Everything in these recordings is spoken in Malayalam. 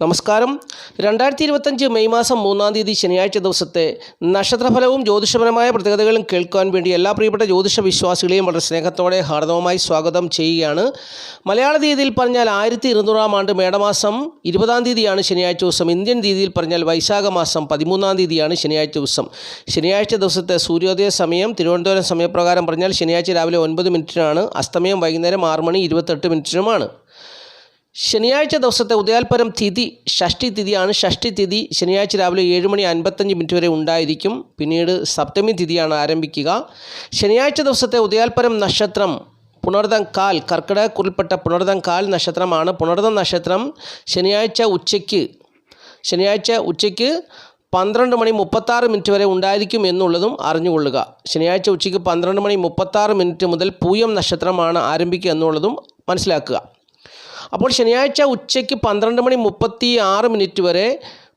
നമസ്കാരം. രണ്ടായിരത്തി ഇരുപത്തഞ്ച് മെയ് മാസം മൂന്നാം തീയതി ശനിയാഴ്ച ദിവസത്തെ നക്ഷത്രഫലവും ജ്യോതിഷപരമായ പ്രത്യേകതകളും കേൾക്കുവാൻ വേണ്ടി എല്ലാ പ്രിയപ്പെട്ട ജ്യോതിഷ വിശ്വാസികളെയും വളരെ സ്നേഹത്തോടെ ഹാർദവമായി സ്വാഗതം ചെയ്യുകയാണ്. മലയാള തീയതിയിൽ പറഞ്ഞാൽ ആയിരത്തി ഇരുന്നൂറാം ആണ്ട് മേടമാസം ഇരുപതാം തീയതിയാണ് ശനിയാഴ്ച ദിവസം. ഇന്ത്യൻ തീയതിയിൽ പറഞ്ഞാൽ വൈശാഖ മാസം പതിമൂന്നാം തീയതിയാണ് ശനിയാഴ്ച ദിവസം. ശനിയാഴ്ച ദിവസത്തെ സൂര്യോദയ സമയം തിരുവനന്തപുരം സമയപ്രകാരം പറഞ്ഞാൽ ശനിയാഴ്ച രാവിലെ ഒൻപത് മിനിറ്റിനാണ്. അസ്തമയം വൈകുന്നേരം ആറ് മണി ഇരുപത്തെട്ട് മിനിറ്റിനുമാണ്. ശനിയാഴ്ച ദിവസത്തെ ഉദയാൽപരം തിഥി ഷഷ്ടി തിഥിയാണ്. ഷഷ്ടി തിഥി ശനിയാഴ്ച രാവിലെ ഏഴ് മണി അൻപത്തഞ്ച് മിനിറ്റ് വരെ ഉണ്ടായിരിക്കും. പിന്നീട് സപ്തമി തിഥിയാണ് ആരംഭിക്കുക. ശനിയാഴ്ച ദിവസത്തെ ഉദയാൽപരം നക്ഷത്രം പുണർതം കാൽ കർക്കിടകക്കുറിൽപ്പെട്ട പുണർതം കാൽ നക്ഷത്രമാണ്. പുണർതം നക്ഷത്രം ശനിയാഴ്ച ഉച്ചയ്ക്ക് ശനിയാഴ്ച ഉച്ചയ്ക്ക് പന്ത്രണ്ട് മണി മുപ്പത്താറ് മിനിറ്റ് വരെ ഉണ്ടായിരിക്കും എന്നുള്ളതും അറിഞ്ഞുകൊള്ളുക. ശനിയാഴ്ച ഉച്ചയ്ക്ക് പന്ത്രണ്ട് മണി മുപ്പത്താറ് മിനിറ്റ് മുതൽ പൂയം നക്ഷത്രമാണ് ആരംഭിക്കുക എന്നുള്ളതും മനസ്സിലാക്കുക. അപ്പോൾ ശനിയാഴ്ച ഉച്ചയ്ക്ക് പന്ത്രണ്ട് മണി മുപ്പത്തി ആറ് മിനിറ്റ് വരെ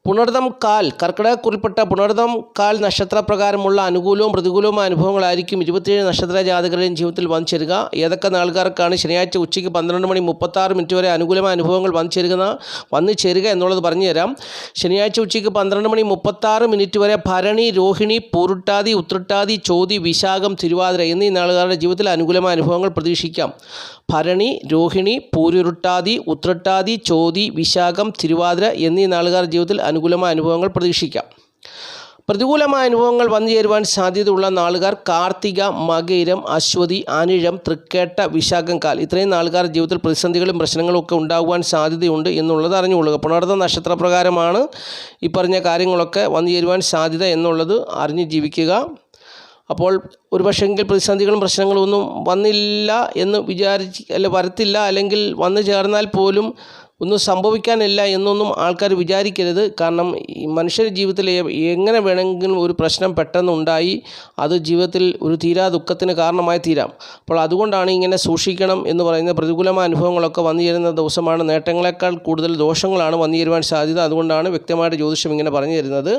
പുണർദം കാൽ കർക്കിടകക്കുറിൽപ്പെട്ട പുണർദം കാൽ നക്ഷത്രപ്രകാരമുള്ള അനുകൂലവും പ്രതികൂലവുമായ അനുഭവങ്ങളായിരിക്കും ഇരുപത്തിയേഴ് നക്ഷത്ര ജാതകരുടെയും ജീവിതത്തിൽ വന്നു ചേരുക ഏതൊക്കെ നാളുകാർക്കാണ് ശനിയാഴ്ച ഉച്ചയ്ക്ക് പന്ത്രണ്ട് മണി മുപ്പത്താറ് മിനിറ്റ് വരെ അനുകൂലമായ അനുഭവങ്ങൾ വന്നു ചേരുക വന്നു ചേരുക എന്നുള്ളത് പറഞ്ഞു തരാം ശനിയാഴ്ച ഉച്ചയ്ക്ക് പന്ത്രണ്ട് മണി മുപ്പത്താറ് മിനിറ്റ് വരെ ഭരണി രോഹിണി പൂരുട്ടാതി ഉത്രട്ടാതി ചോതി വിശാഖം തിരുവാതിര എന്നീ നാളുകാരുടെ ജീവിതത്തിൽ അനുകൂലമായ അനുഭവങ്ങൾ പ്രതീക്ഷിക്കാം. ഭരണി രോഹിണി പൂരുരുട്ടാതി ഉത്രട്ടാതി ചോതി വിശാഖം തിരുവാതിര എന്നീ നാളുകാരുടെ ജീവിതത്തിൽ അനുകൂലമായ അനുഭവങ്ങൾ പ്രതീക്ഷിക്കാം. പ്രതികൂലമായ അനുഭവങ്ങൾ വന്നു ചേരുവാൻ സാധ്യതയുള്ള നാളുകാർ കാർത്തിക മകയിരം അശ്വതി അനിഴം തൃക്കേട്ട വിശാഖം കാൽ ഇത്രയും നാളുകാർ ജീവിതത്തിൽ പ്രതിസന്ധികളും പ്രശ്നങ്ങളും ഒക്കെ ഉണ്ടാകുവാൻ സാധ്യതയുണ്ട് എന്നുള്ളത് അറിഞ്ഞുകൊള്ളുക. പുണർന്ന നക്ഷത്രപ്രകാരമാണ് ഈ പറഞ്ഞ കാര്യങ്ങളൊക്കെ വന്നു ചേരുവാൻ സാധ്യത എന്നുള്ളത് അറിഞ്ഞ് ജീവിക്കുക. അപ്പോൾ ഒരു പക്ഷെങ്കിൽ പ്രതിസന്ധികളും പ്രശ്നങ്ങളും ഒന്നും വന്നില്ല എന്ന് വിചാരിച്ച് അല്ല വരത്തില്ല അല്ലെങ്കിൽ വന്നു ചേർന്നാൽ പോലും ഒന്നും സംഭവിക്കാനില്ല എന്നൊന്നും ആൾക്കാർ വിചാരിക്കരുത്. കാരണം ഈ മനുഷ്യരുടെ ജീവിതത്തിൽ എങ്ങനെ വേണമെങ്കിലും ഒരു പ്രശ്നം പെട്ടെന്ന് ഉണ്ടായി അത് ജീവിതത്തിൽ ഒരു തീരാ ദുഃഖത്തിന് കാരണമായി തീരാം. അപ്പോൾ അതുകൊണ്ടാണ് ഇങ്ങനെ സൂക്ഷിക്കണം എന്ന് പറയുന്ന പ്രതികൂലമായ അനുഭവങ്ങളൊക്കെ വന്നു ചേരുന്ന ദിവസമാണ്. നേട്ടങ്ങളെക്കാൾ കൂടുതൽ ദോഷങ്ങളാണ് വന്നു ചേരുവാൻ സാധ്യത. അതുകൊണ്ടാണ് വ്യക്തമായിട്ട് ജ്യോതിഷം ഇങ്ങനെ പറഞ്ഞു തരുന്നത്.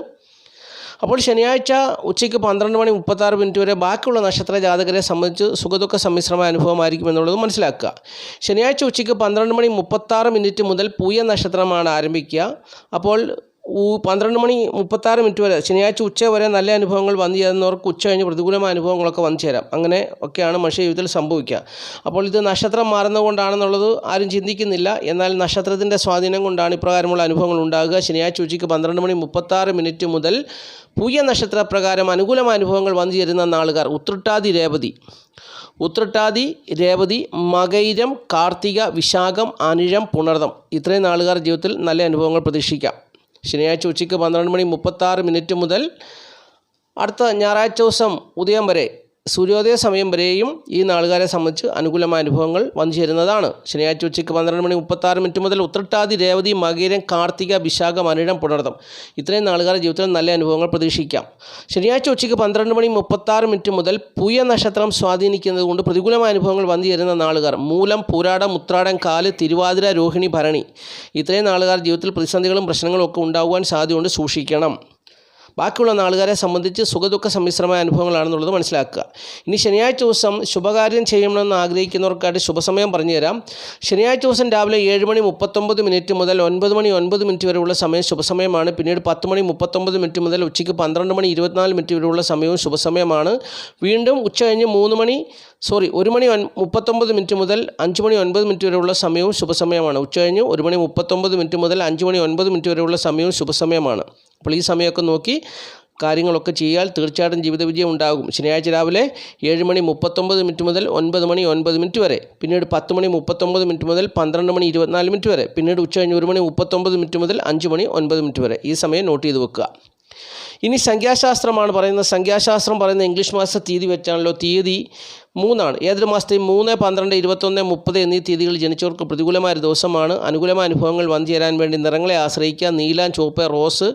അപ്പോൾ ശനിയാഴ്ച ഉച്ചയ്ക്ക് പന്ത്രണ്ട് മണി മുപ്പത്താറ് മിനിറ്റ് വരെ ബാക്കിയുള്ള നക്ഷത്ര ജാതകരെ സംബന്ധിച്ച് സുഖദുഃഖ സമ്മിശ്രമായ അനുഭവമായിരിക്കും എന്നുള്ളത് മനസ്സിലാക്കുക. ശനിയാഴ്ച ഉച്ചയ്ക്ക് പന്ത്രണ്ട് മണി മുപ്പത്താറ് മിനിറ്റ് മുതൽ പൂയ നക്ഷത്രമാണ് ആരംഭിക്കുക. അപ്പോൾ പന്ത്രണ്ട് മണി മുപ്പത്താറ് മിനിറ്റ് വരെ ശനിയാഴ്ച ഉച്ച വരെ നല്ല അനുഭവങ്ങൾ വന്നു ചേരുന്നവർക്ക് ഉച്ച കഴിഞ്ഞ് പ്രതികൂലമായ അനുഭവങ്ങളൊക്കെ വന്നു ചേരാം. അങ്ങനെ ഒക്കെയാണ് മനുഷ്യ ജീവിതത്തിൽ സംഭവിക്കുക. അപ്പോൾ ഇത് നക്ഷത്രം മാറുന്നതുകൊണ്ടാണെന്നുള്ളത് ആരും ചിന്തിക്കുന്നില്ല. എന്നാൽ നക്ഷത്രത്തിന്റെ സ്വാധീനം കൊണ്ടാണ് ഇപ്രകാരമുള്ള അനുഭവങ്ങൾ ഉണ്ടാകുക. ശനിയാഴ്ച ഉച്ചയ്ക്ക് പന്ത്രണ്ട് മണി മുപ്പത്താറ് മിനിറ്റ് മുതൽ പൂയ നക്ഷത്രപ്രകാരം അനുകൂലമായ അനുഭവങ്ങൾ വന്നു ചേരുന്ന നാളുകാർ ഉത്രട്ടാതി രേവതി. ഉത്രട്ടാതി രേവതി മകൈരം കാർത്തിക വിശാഖം അനിഴം പുണർദം. ഇത്രയും നാളുകാർ ജീവിതത്തിൽ നല്ല അനുഭവങ്ങൾ പ്രതീക്ഷിക്കാം. ശനിയാഴ്ച ഉച്ചയ്ക്ക് പന്ത്രണ്ട് മണി മുപ്പത്താറ് മിനിറ്റ് മുതൽ അടുത്ത ഞായറാഴ്ച ദിവസം ഉദയം വരെ സൂര്യോദയ സമയം വരെയും ഈ നാളുകാരെ സംബന്ധിച്ച് അനുകൂലമായ അനുഭവങ്ങൾ വന്നു ചേരുന്നതാണ്. ശനിയാഴ്ച ഉച്ചയ്ക്ക് പന്ത്രണ്ട് മണി മുപ്പത്താറ് മിനിറ്റ് മുതൽ ഉത്രട്ടാതി രേവതി മകീരം കാർത്തിക വിശാഖ മരണം പുണർദം. ഇത്രയും നാളുകാരുടെ ജീവിതത്തിൽ നല്ല അനുഭവങ്ങൾ പ്രതീക്ഷിക്കാം. ശനിയാഴ്ച ഉച്ചയ്ക്ക് പന്ത്രണ്ട് മണി മുപ്പത്താറ് മിനിറ്റ് മുതൽ പുയ നക്ഷത്രം സ്വാധീനിക്കുന്നത് കൊണ്ട് പ്രതികൂലമായ അനുഭവങ്ങൾ വന്നു ചേരുന്ന നാളുകാർ. മൂലം പൂരാടം ഉത്രാടം കാൽ തിരുവാതിര രോഹിണി ഭരണി. ഇത്രയും നാളുകാർ ജീവിതത്തിൽ പ്രതിസന്ധികളും പ്രശ്നങ്ങളും ഒക്കെ ഉണ്ടാകുവാൻ സാധ്യതയുണ്ട് സൂക്ഷിക്കണം. ബാക്കിയുള്ള നാളുകാരെ സംബന്ധിച്ച് സുഖദുഃഖ സമ്മിശ്രമായ അനുഭവങ്ങളാണെന്നുള്ളത് മനസ്സിലാക്കുക. ഇനി ശനിയാഴ്ച ദിവസം ശുഭകാര്യം ചെയ്യണമെന്ന് ആഗ്രഹിക്കുന്നവർക്കായിട്ട് ശുഭസമയം പറഞ്ഞുതരാം. ശനിയാഴ്ച ദിവസം രാവിലെ ഏഴ് മണി മുപ്പത്തൊമ്പത് മിനിറ്റ് മുതൽ ഒൻപത് മണി ഒൻപത് മിനിറ്റ് വരെയുള്ള സമയം ശുഭസമയമാണ്. പിന്നീട് പത്ത് മണി മുപ്പത്തൊമ്പത് മിനിറ്റ് മുതൽ ഉച്ചയ്ക്ക് പന്ത്രണ്ട് മണി ഇരുപത്തിനാല് മിനിറ്റ് വരെയുള്ള സമയവും ശുഭസമയമാണ്. വീണ്ടും ഉച്ച കഴിഞ്ഞ് മൂന്ന് മണി സോറി ഒരു മണി മുപ്പത്തൊമ്പത് മിനിറ്റ് മുതൽ അഞ്ച് മണി ഒൻപത് മിനിറ്റ് വരെയുള്ള സമയവും ശുഭസമയമാണ്. ഉച്ച കഴിഞ്ഞ് ഒരു മണി മുപ്പത്തൊമ്പത് മിനിറ്റ് മുതൽ അഞ്ച് മണി ഒൻപത് മിനിറ്റ് വരെയുള്ള സമയവും ശുഭസമയമാണ്. അപ്പോൾ ഈ സമയമൊക്കെ നോക്കി കാര്യങ്ങളൊക്കെ ചെയ്യാൽ തീർച്ചയായിട്ടും ജീവിത വിജയം ഉണ്ടാകും. ശനിയാഴ്ച രാവിലെ ഏഴ് മണി മുപ്പത്തൊമ്പത് മിനിറ്റ് മുതൽ ഒൻപത് മണി ഒൻപത് മിനിറ്റ് വരെ. പിന്നീട് പത്ത് മണി മുപ്പത്തൊമ്പത് മിനിറ്റ് മുതൽ പന്ത്രണ്ട് മണി ഇരുപത്തിനാല് മിനിറ്റ് വരെ. പിന്നീട് ഉച്ച കഴിഞ്ഞ് ഒരു മണി മുപ്പത്തൊമ്പത് മിനിറ്റ് മുതൽ അഞ്ച് മണി ഒൻപത് മിനിറ്റ് വരെ. ഈ സമയം നോട്ട് ചെയ്ത് വെക്കുക. ഇനി സംഖ്യാശാസ്ത്രമാണ് പറയുന്നത്. സംഖ്യാശാസ്ത്രം പറയുന്ന ഇംഗ്ലീഷ് മാസ തീയതി വെച്ചാണല്ലോ തീയതി. മൂന്നാണ്. ഏതൊരു മാസത്തെയും മൂന്ന് പന്ത്രണ്ട് ഇരുപത്തൊന്ന് മുപ്പത് എന്നീ തീയതികളിൽ ജനിച്ചവർക്ക് പ്രതികൂലമായ ഒരു ദിവസമാണ്. അനുകൂലമായ അനുഭവങ്ങൾ വന്നു ചേരാൻ വേണ്ടി നിറങ്ങളെ ആശ്രയിക്കുക നീല ചുവപ്പ് റോസ്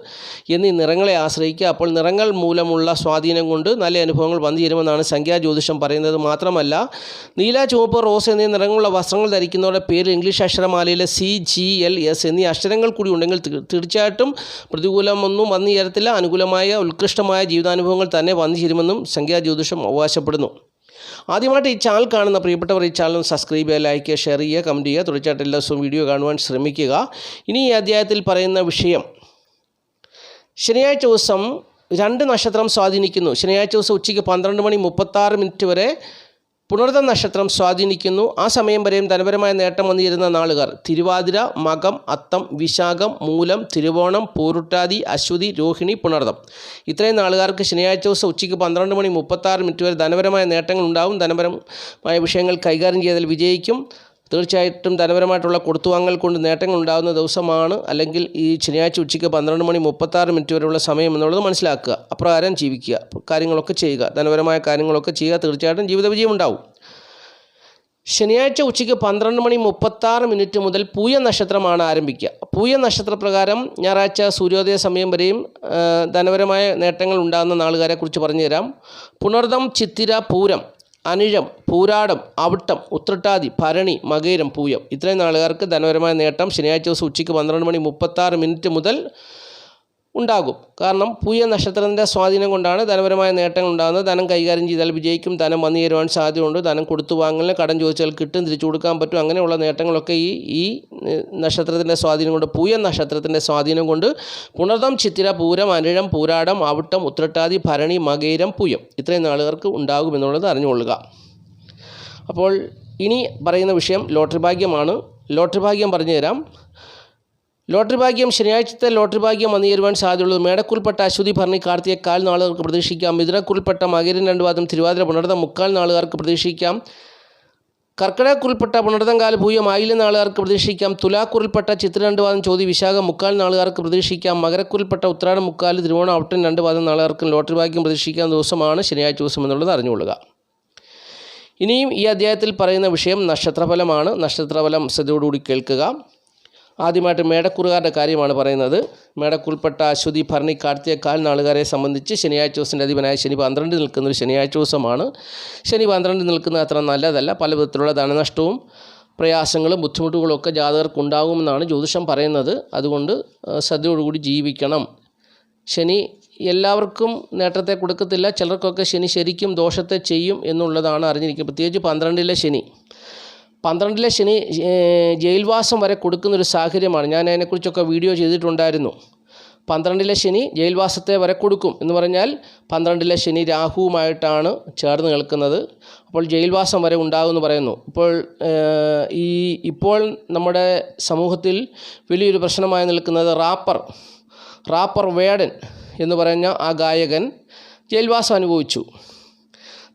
എന്നീ നിറങ്ങളെ ആശ്രയിക്കുക. അപ്പോൾ നിറങ്ങൾ മൂലമുള്ള സ്വാധീനം കൊണ്ട് നല്ല അനുഭവങ്ങൾ വന്നു ചേരുമെന്നാണ് സംഖ്യാ ജ്യോതിഷം പറയുന്നത്. മാത്രമല്ല നീല ചുവപ്പ് റോസ് എന്നീ നിറങ്ങളുള്ള വസ്ത്രങ്ങൾ ധരിക്കുന്നവരുടെ പേര് ഇംഗ്ലീഷ് അക്ഷരമാലയിലെ സി ജി എൽ എസ് എന്നീ അക്ഷരങ്ങൾ കൂടി ഉണ്ടെങ്കിൽ തീർച്ചയായിട്ടും പ്രതികൂലമൊന്നും വന്നു ചേരത്തില്ല. അനുകൂലമായ ഉത്കൃഷ്ടമായ ജീവിതാനുഭവങ്ങൾ തന്നെ വന്നു ചേരുമെന്നും സംഖ്യാ ജ്യോതിഷം അവകാശപ്പെടുന്നു. ആദ്യമായിട്ട് ഈ ചാനൽ കാണുന്ന പ്രിയപ്പെട്ടവർ ഈ ചാനൽ സബ്സ്ക്രൈബ് ചെയ്യുക ലൈക്ക് ചെയ്യുക ഷെയർ ചെയ്യുക കമന്റ് ചെയ്യുക. തുടർച്ചയായിട്ട് എല്ലാ ദിവസവും വീഡിയോ കാണുവാൻ ശ്രമിക്കുക. ഇനി ഈ അധ്യായത്തിൽ പറയുന്ന വിഷയം. ശനിയാഴ്ച ദിവസം രണ്ട് നക്ഷത്രം സ്വാധീനിക്കുന്നു. ശനിയാഴ്ച ദിവസം ഉച്ചയ്ക്ക് പന്ത്രണ്ട് മണി മുപ്പത്താറ് മിനിറ്റ് വരെ പുണർത നക്ഷത്രം സ്വാധീനിക്കുന്നു. ആ സമയം വരെയും ധനപരമായ നേട്ടം വന്നിരുന്ന നാളുകാർ തിരുവാതിര മകം അത്തം വിശാഖം മൂലം തിരുവോണം പൂരുട്ടാതി അശ്വതി രോഹിണി പുണർതം ഇത്രയും നാളുകാർക്ക് ശനിയാഴ്ച ദിവസം ഉച്ചയ്ക്ക് പന്ത്രണ്ട് മണി മുപ്പത്താറ് മിനിറ്റ് വരെ ധനപരമായ നേട്ടങ്ങൾ ഉണ്ടാവും. ധനപരമായ വിഷയങ്ങൾ കൈകാര്യം ചെയ്താൽ വിജയിക്കും. തീർച്ചയായിട്ടും ധനപരമായിട്ടുള്ള കൊടുത്തുവാങ്ങൽ കൊണ്ട് നേട്ടങ്ങൾ ഉണ്ടാകുന്ന ദിവസമാണ്. അല്ലെങ്കിൽ ഈ ശനിയാഴ്ച ഉച്ചയ്ക്ക് പന്ത്രണ്ട് മണി മുപ്പത്താറ് മിനിറ്റ് വരെയുള്ള സമയം എന്നുള്ളത് മനസ്സിലാക്കുക. അപ്രകാരം ജീവിക്കുക. കാര്യങ്ങളൊക്കെ ചെയ്യുക. ധനപരമായ കാര്യങ്ങളൊക്കെ ചെയ്യുക. തീർച്ചയായിട്ടും ജീവിത വിജയം ഉണ്ടാവും. ശനിയാഴ്ച ഉച്ചയ്ക്ക് പന്ത്രണ്ട് മണി മുപ്പത്താറ് മിനിറ്റ് മുതൽ പൂയ നക്ഷത്രമാണ് ആരംഭിക്കുക. പൂയ നക്ഷത്രപ്രകാരം ഞായറാഴ്ച സൂര്യോദയ സമയം വരെയും ധനപരമായ നേട്ടങ്ങൾ ഉണ്ടാകുന്ന നാളുകാരെക്കുറിച്ച് പറഞ്ഞുതരാം. പുണർദം ചിത്തിര പൂരം അനിഴം പൂരാടം അവിട്ടം ഉത്രട്ടാതി ഭരണി മകേരം പൂയം. ഇത്രയും നാളുകാർക്ക് ധനപരമായ നേട്ടം ശനിയാഴ്ച ദിവസം ഉച്ചയ്ക്ക് പന്ത്രണ്ട് മണി മുപ്പത്താറ് മിനിറ്റ് മുതൽ ഉണ്ടാകും. കാരണം പൂയ നക്ഷത്രത്തിന്റെ സ്വാധീനം കൊണ്ടാണ് ധനപരമായ നേട്ടങ്ങൾ ഉണ്ടാകുന്നത്. ധനം കൈകാര്യം ചെയ്താൽ വിജയിക്കും. ധനം വന്നു ചേരുവാൻ സാധ്യതയുണ്ട്. ധനം കൊടുത്തു വാങ്ങലിന് കടം ചോദിച്ചാൽ കിട്ടും. തിരിച്ചു കൊടുക്കാൻ പറ്റും. അങ്ങനെയുള്ള നേട്ടങ്ങളൊക്കെ ഈ ഈ നക്ഷത്രത്തിന്റെ സ്വാധീനം കൊണ്ട് പൂയ നക്ഷത്രത്തിന്റെ സ്വാധീനം കൊണ്ട് പുണർതം ചിത്തിര പൂരം അനിഴം പൂരാടം അവിട്ടം ഉത്രട്ടാതി ഭരണി മകേരം പൂയം ഇത്രയും നാളുകാർക്ക് ഉണ്ടാകുമെന്നുള്ളത് അറിഞ്ഞുകൊള്ളുക. അപ്പോൾ ഇനി പറയുന്ന വിഷയം ലോട്ടറി ഭാഗ്യമാണ്. ലോട്ടറി ഭാഗ്യം പറഞ്ഞു തരാം ലോട്ടറി ഭാഗ്യം ശനിയാഴ്ചത്തെ ലോട്ടറി ഭാഗ്യം വന്നു ചേരുവാൻ സാധ്യതയുള്ളത് മേടക്കുൾപ്പെട്ട അശ്വതി ഭരണി കാർത്തിക കാൽ നാളുകാർക്ക് പ്രതീക്ഷിക്കാം. മിഥുനക്കുൾപ്പെട്ട മകരൻ രണ്ടുവാദം തിരുവാതിര പുണർതം മുക്കാൽ നാളുകാർക്ക് പ്രതീക്ഷിക്കാം. കർക്കിടകക്കുറിൽപ്പെട്ട പുണർതം കാല ഭൂയം ആയില്യം നാളുകാർക്ക് പ്രതീക്ഷിക്കാം. തുലാക്കുറിൽപ്പെട്ട ചിത്ര രണ്ടുവാദം ചോതി വിശാഖം മുക്കാൽ നാളുകാർക്ക് പ്രതീക്ഷിക്കാം. മകരക്കുൽപ്പെട്ട ഉത്രാടം മുക്കാൽ തിരുവോണം ഔട്ടൻ രണ്ടുവാദം നാളുകാർക്കും ലോട്ടറി ഭാഗ്യം പ്രതീക്ഷിക്കാവുന്ന ദിവസമാണ് ശനിയാഴ്ച ദിവസം എന്നുള്ളത് അറിഞ്ഞുകൊള്ളുക. ഇനിയും ഈ അധ്യായത്തിൽ പറയുന്ന വിഷയം നക്ഷത്രഫലമാണ്. നക്ഷത്രഫലം ശ്രദ്ധയോടുകൂടി കേൾക്കുക. ആദ്യമായിട്ട് മേടക്കുറുകാരുടെ കാര്യമാണ് പറയുന്നത്. മേടക്കുൾപ്പെട്ട അശ്വതി ഭരണി കാർത്തിക കാൽ നാളുകാരെ സംബന്ധിച്ച് ശനിയാഴ്ച ദിവസത്തിന്റെ അധിപനായ ശനി പന്ത്രണ്ട് നിൽക്കുന്ന ഒരു ശനിയാഴ്ച ദിവസമാണ്. ശനി പന്ത്രണ്ട് നിൽക്കുന്നത് അത്ര നല്ലതല്ല. പല വിധത്തിലുള്ള ധനനഷ്ടവും പ്രയാസങ്ങളും ബുദ്ധിമുട്ടുകളും ഒക്കെ ജാതകർക്ക് ഉണ്ടാകുമെന്നാണ് ജ്യോതിഷം പറയുന്നത്. അതുകൊണ്ട് ശ്രദ്ധയോടുകൂടി ജീവിക്കണം. ശനി എല്ലാവർക്കും നേട്ടത്തെ കൊടുക്കത്തില്ല. ചിലർക്കൊക്കെ ശനി ശരിക്കും ദോഷത്തെ ചെയ്യും എന്നുള്ളതാണ് അറിഞ്ഞിരിക്കുന്നത് പ്രത്യേകിച്ച് പന്ത്രണ്ടിലെ ശനി. പന്ത്രണ്ടിലെ ശനി ജയിൽവാസം വരെ കൊടുക്കുന്നൊരു സാഹചര്യമാണ്. ഞാൻ അതിനെക്കുറിച്ചൊക്കെ വീഡിയോ ചെയ്തിട്ടുണ്ടായിരുന്നു. പന്ത്രണ്ടിലെ ശനി ജയിൽവാസത്തെ വരെ കൊടുക്കും എന്ന് പറഞ്ഞാൽ പന്ത്രണ്ടിലെ ശനി രാഹുവുമായിട്ടാണ് ചേർന്ന് നിൽക്കുന്നത്. അപ്പോൾ ജയിൽവാസം വരെ ഉണ്ടാകുമെന്ന് പറയുന്നു. ഇപ്പോൾ ഈ ഇപ്പോൾ നമ്മുടെ സമൂഹത്തിൽ വലിയൊരു പ്രശ്നമായി നിൽക്കുന്നത് റാപ്പർ റാപ്പർ വേടൻ എന്ന് പറഞ്ഞ ആ ഗായകൻ ജയിൽവാസം അനുഭവിച്ചു.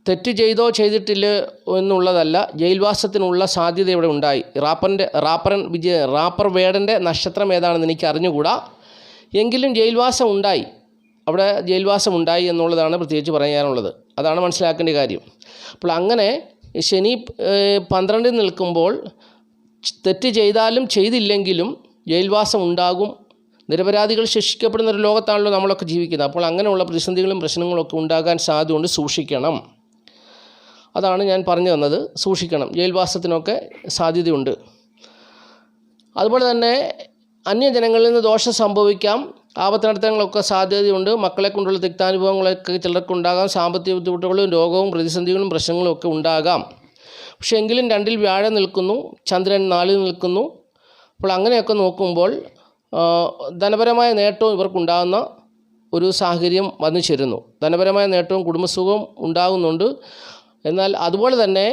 തെറ്റ് ചെയ്തോ ചെയ്തിട്ടില്ല എന്നുള്ളതല്ല ജയിൽവാസത്തിനുള്ള സാധ്യത ഇവിടെ ഉണ്ടായി. റാപ്പറിന്റെ റാപ്പറൻ വിജയ റാപ്പർ വേടന്റെ നക്ഷത്രം ഏതാണെന്ന് എനിക്ക് അറിഞ്ഞുകൂടാ. എങ്കിലും ജയിൽവാസം ഉണ്ടായി. അവിടെ ജയിൽവാസം ഉണ്ടായി എന്നുള്ളതാണ് പ്രത്യേകിച്ച് പറയാനുള്ളത്. അതാണ് മനസ്സിലാക്കേണ്ട കാര്യം. അപ്പോൾ അങ്ങനെ ശനി പന്ത്രണ്ടിൽ നിൽക്കുമ്പോൾ തെറ്റ് ചെയ്താലും ചെയ്തില്ലെങ്കിലും ജയിൽവാസം ഉണ്ടാകും. നിരപരാധികൾ ശിക്ഷിക്കപ്പെടുന്ന ഒരു ലോകത്താണല്ലോ നമ്മളൊക്കെ ജീവിക്കുന്നത്. അപ്പോൾ അങ്ങനെയുള്ള പ്രതിസന്ധികളും പ്രശ്നങ്ങളൊക്കെ ഉണ്ടാകാൻ സാധ്യതയുണ്ട്. സൂക്ഷിക്കണം. അതാണ് ഞാൻ പറഞ്ഞു തന്നത്. സൂക്ഷിക്കണം. ജയിൽവാസത്തിനൊക്കെ സാധ്യതയുണ്ട്. അതുപോലെ തന്നെ അന്യജനങ്ങളിൽ നിന്ന് ദോഷം സംഭവിക്കാം. ആപത്തിനടത്തങ്ങളൊക്കെ സാധ്യതയുണ്ട്. മക്കളെ കൊണ്ടുള്ള തിക്താനുഭവങ്ങളൊക്കെ ചിലർക്കുണ്ടാകാം സാമ്പത്തിക ബുദ്ധിമുട്ടുകളും രോഗവും പ്രതിസന്ധികളും പ്രശ്നങ്ങളും ഒക്കെ ഉണ്ടാകാം. പക്ഷേ എങ്കിലും രണ്ടിൽ വ്യാഴം നിൽക്കുന്നു ചന്ദ്രൻ നാലിൽ നിൽക്കുന്നു. അപ്പോൾ അങ്ങനെയൊക്കെ നോക്കുമ്പോൾ ധനപരമായ നേട്ടവും ഇവർക്കുണ്ടാകുന്ന ഒരു സാഹചര്യം വന്നു ചേരുന്നു. ധനപരമായ നേട്ടവും കുടുംബസുഖവും ഉണ്ടാകുന്നുണ്ട്. എന്നാൽ അതുപോലെ തന്നെ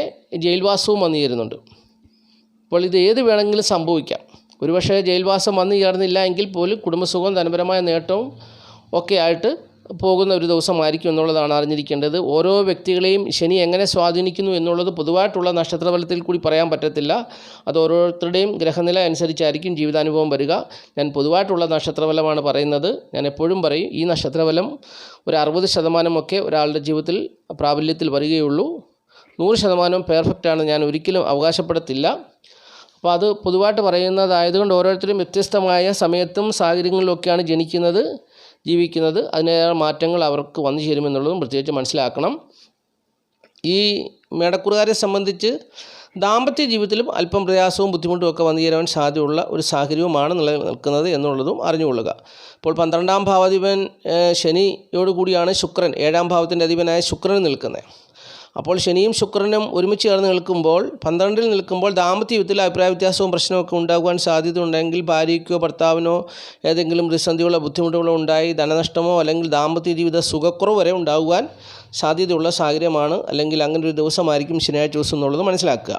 ജയിൽവാസവും വന്നു ചേരുന്നുണ്ട്. അപ്പോൾ ഇത് ഏത് വേണമെങ്കിലും സംഭവിക്കാം. ഒരുപക്ഷേ ജയിൽവാസം വന്നു ചേർന്നില്ല എങ്കിൽ പോലും കുടുംബസുഖവും ധനപരമായ നേട്ടവും ഒക്കെ ആയിട്ട് പോകുന്ന ഒരു ദിവസമായിരിക്കും എന്നുള്ളതാണ് അറിഞ്ഞിരിക്കേണ്ടത്. ഓരോ വ്യക്തികളെയും ശനി എങ്ങനെ സ്വാധീനിക്കുന്നു എന്നുള്ളത് പൊതുവായിട്ടുള്ള നക്ഷത്രഫലത്തിൽ കൂടി പറയാൻ പറ്റത്തില്ല. അത് ഓരോരുത്തരുടെയും ഗ്രഹനില അനുസരിച്ചായിരിക്കും ജീവിതാനുഭവം വരിക. ഞാൻ പൊതുവായിട്ടുള്ള നക്ഷത്രഫലമാണ് പറയുന്നത്. ഞാൻ എപ്പോഴും പറയും ഈ നക്ഷത്രഫലം ഒരു അറുപത് ശതമാനമൊക്കെ ഒരാളുടെ ജീവിതത്തിൽ പ്രാബല്യത്തിൽ വരികയുള്ളൂ. നൂറ് ശതമാനം പെർഫെക്റ്റാണ് ഞാൻ ഒരിക്കലും അവകാശപ്പെടത്തില്ല. അപ്പോൾ അത് പൊതുവായിട്ട് പറയുന്നതായതുകൊണ്ട് ഓരോരുത്തരും വ്യത്യസ്തമായ സമയത്തും സാഹചര്യങ്ങളിലൊക്കെയാണ് ജനിക്കുന്നത്. ജീവിക്കുന്നത് അതിനേറെ മാറ്റങ്ങൾ അവർക്ക് വന്നു ചേരുമെന്നുള്ളതും പ്രത്യേകിച്ച് മനസ്സിലാക്കണം. ഈ മേടക്കുറുകാരെ സംബന്ധിച്ച് ദാമ്പത്യ ജീവിതത്തിലും അല്പം പ്രയാസവും ബുദ്ധിമുട്ടും ഒക്കെ വന്നു ചേരാൻ സാധ്യതയുള്ള ഒരു സാഹചര്യവുമാണ് നിലനിൽക്കുന്നത് എന്നുള്ളതും അറിഞ്ഞുകൊള്ളുക. അപ്പോൾ പന്ത്രണ്ടാം ഭാവാധിപൻ ശനിയോടുകൂടിയാണ് ശനിയോട് കൂടിയാണ് ശുക്രൻ ഏഴാം ഭാവത്തിന്റെ അധിപനായ ശുക്രൻ നിൽക്കുന്നത്. അപ്പോൾ ശനിയും ശുക്രനും ഒരുമിച്ച് ചേർന്ന് നിൽക്കുമ്പോൾ പന്ത്രണ്ടിൽ നിൽക്കുമ്പോൾ ദാമ്പത്യ ജീവിതത്തിൽ അഭിപ്രായ വ്യത്യാസവും പ്രശ്നമൊക്കെ ഉണ്ടാകുവാൻ സാധ്യത ഉണ്ടെങ്കിൽ ഭാര്യയ്ക്കോ ഭർത്താവിനോ ഏതെങ്കിലും പ്രതിസന്ധികളോ ബുദ്ധിമുട്ടുകളോ ഉണ്ടായി ധനനഷ്ടമോ അല്ലെങ്കിൽ ദാമ്പത്യ ജീവിത സുഖക്കുറവ് വരെ ഉണ്ടാകുവാൻ സാധ്യതയുള്ള സാഹചര്യമാണ്. അല്ലെങ്കിൽ അങ്ങനെ ഒരു ദിവസമായിരിക്കും ശനിയാഴ്ച ദിവസം എന്നുള്ളത് മനസ്സിലാക്കുക.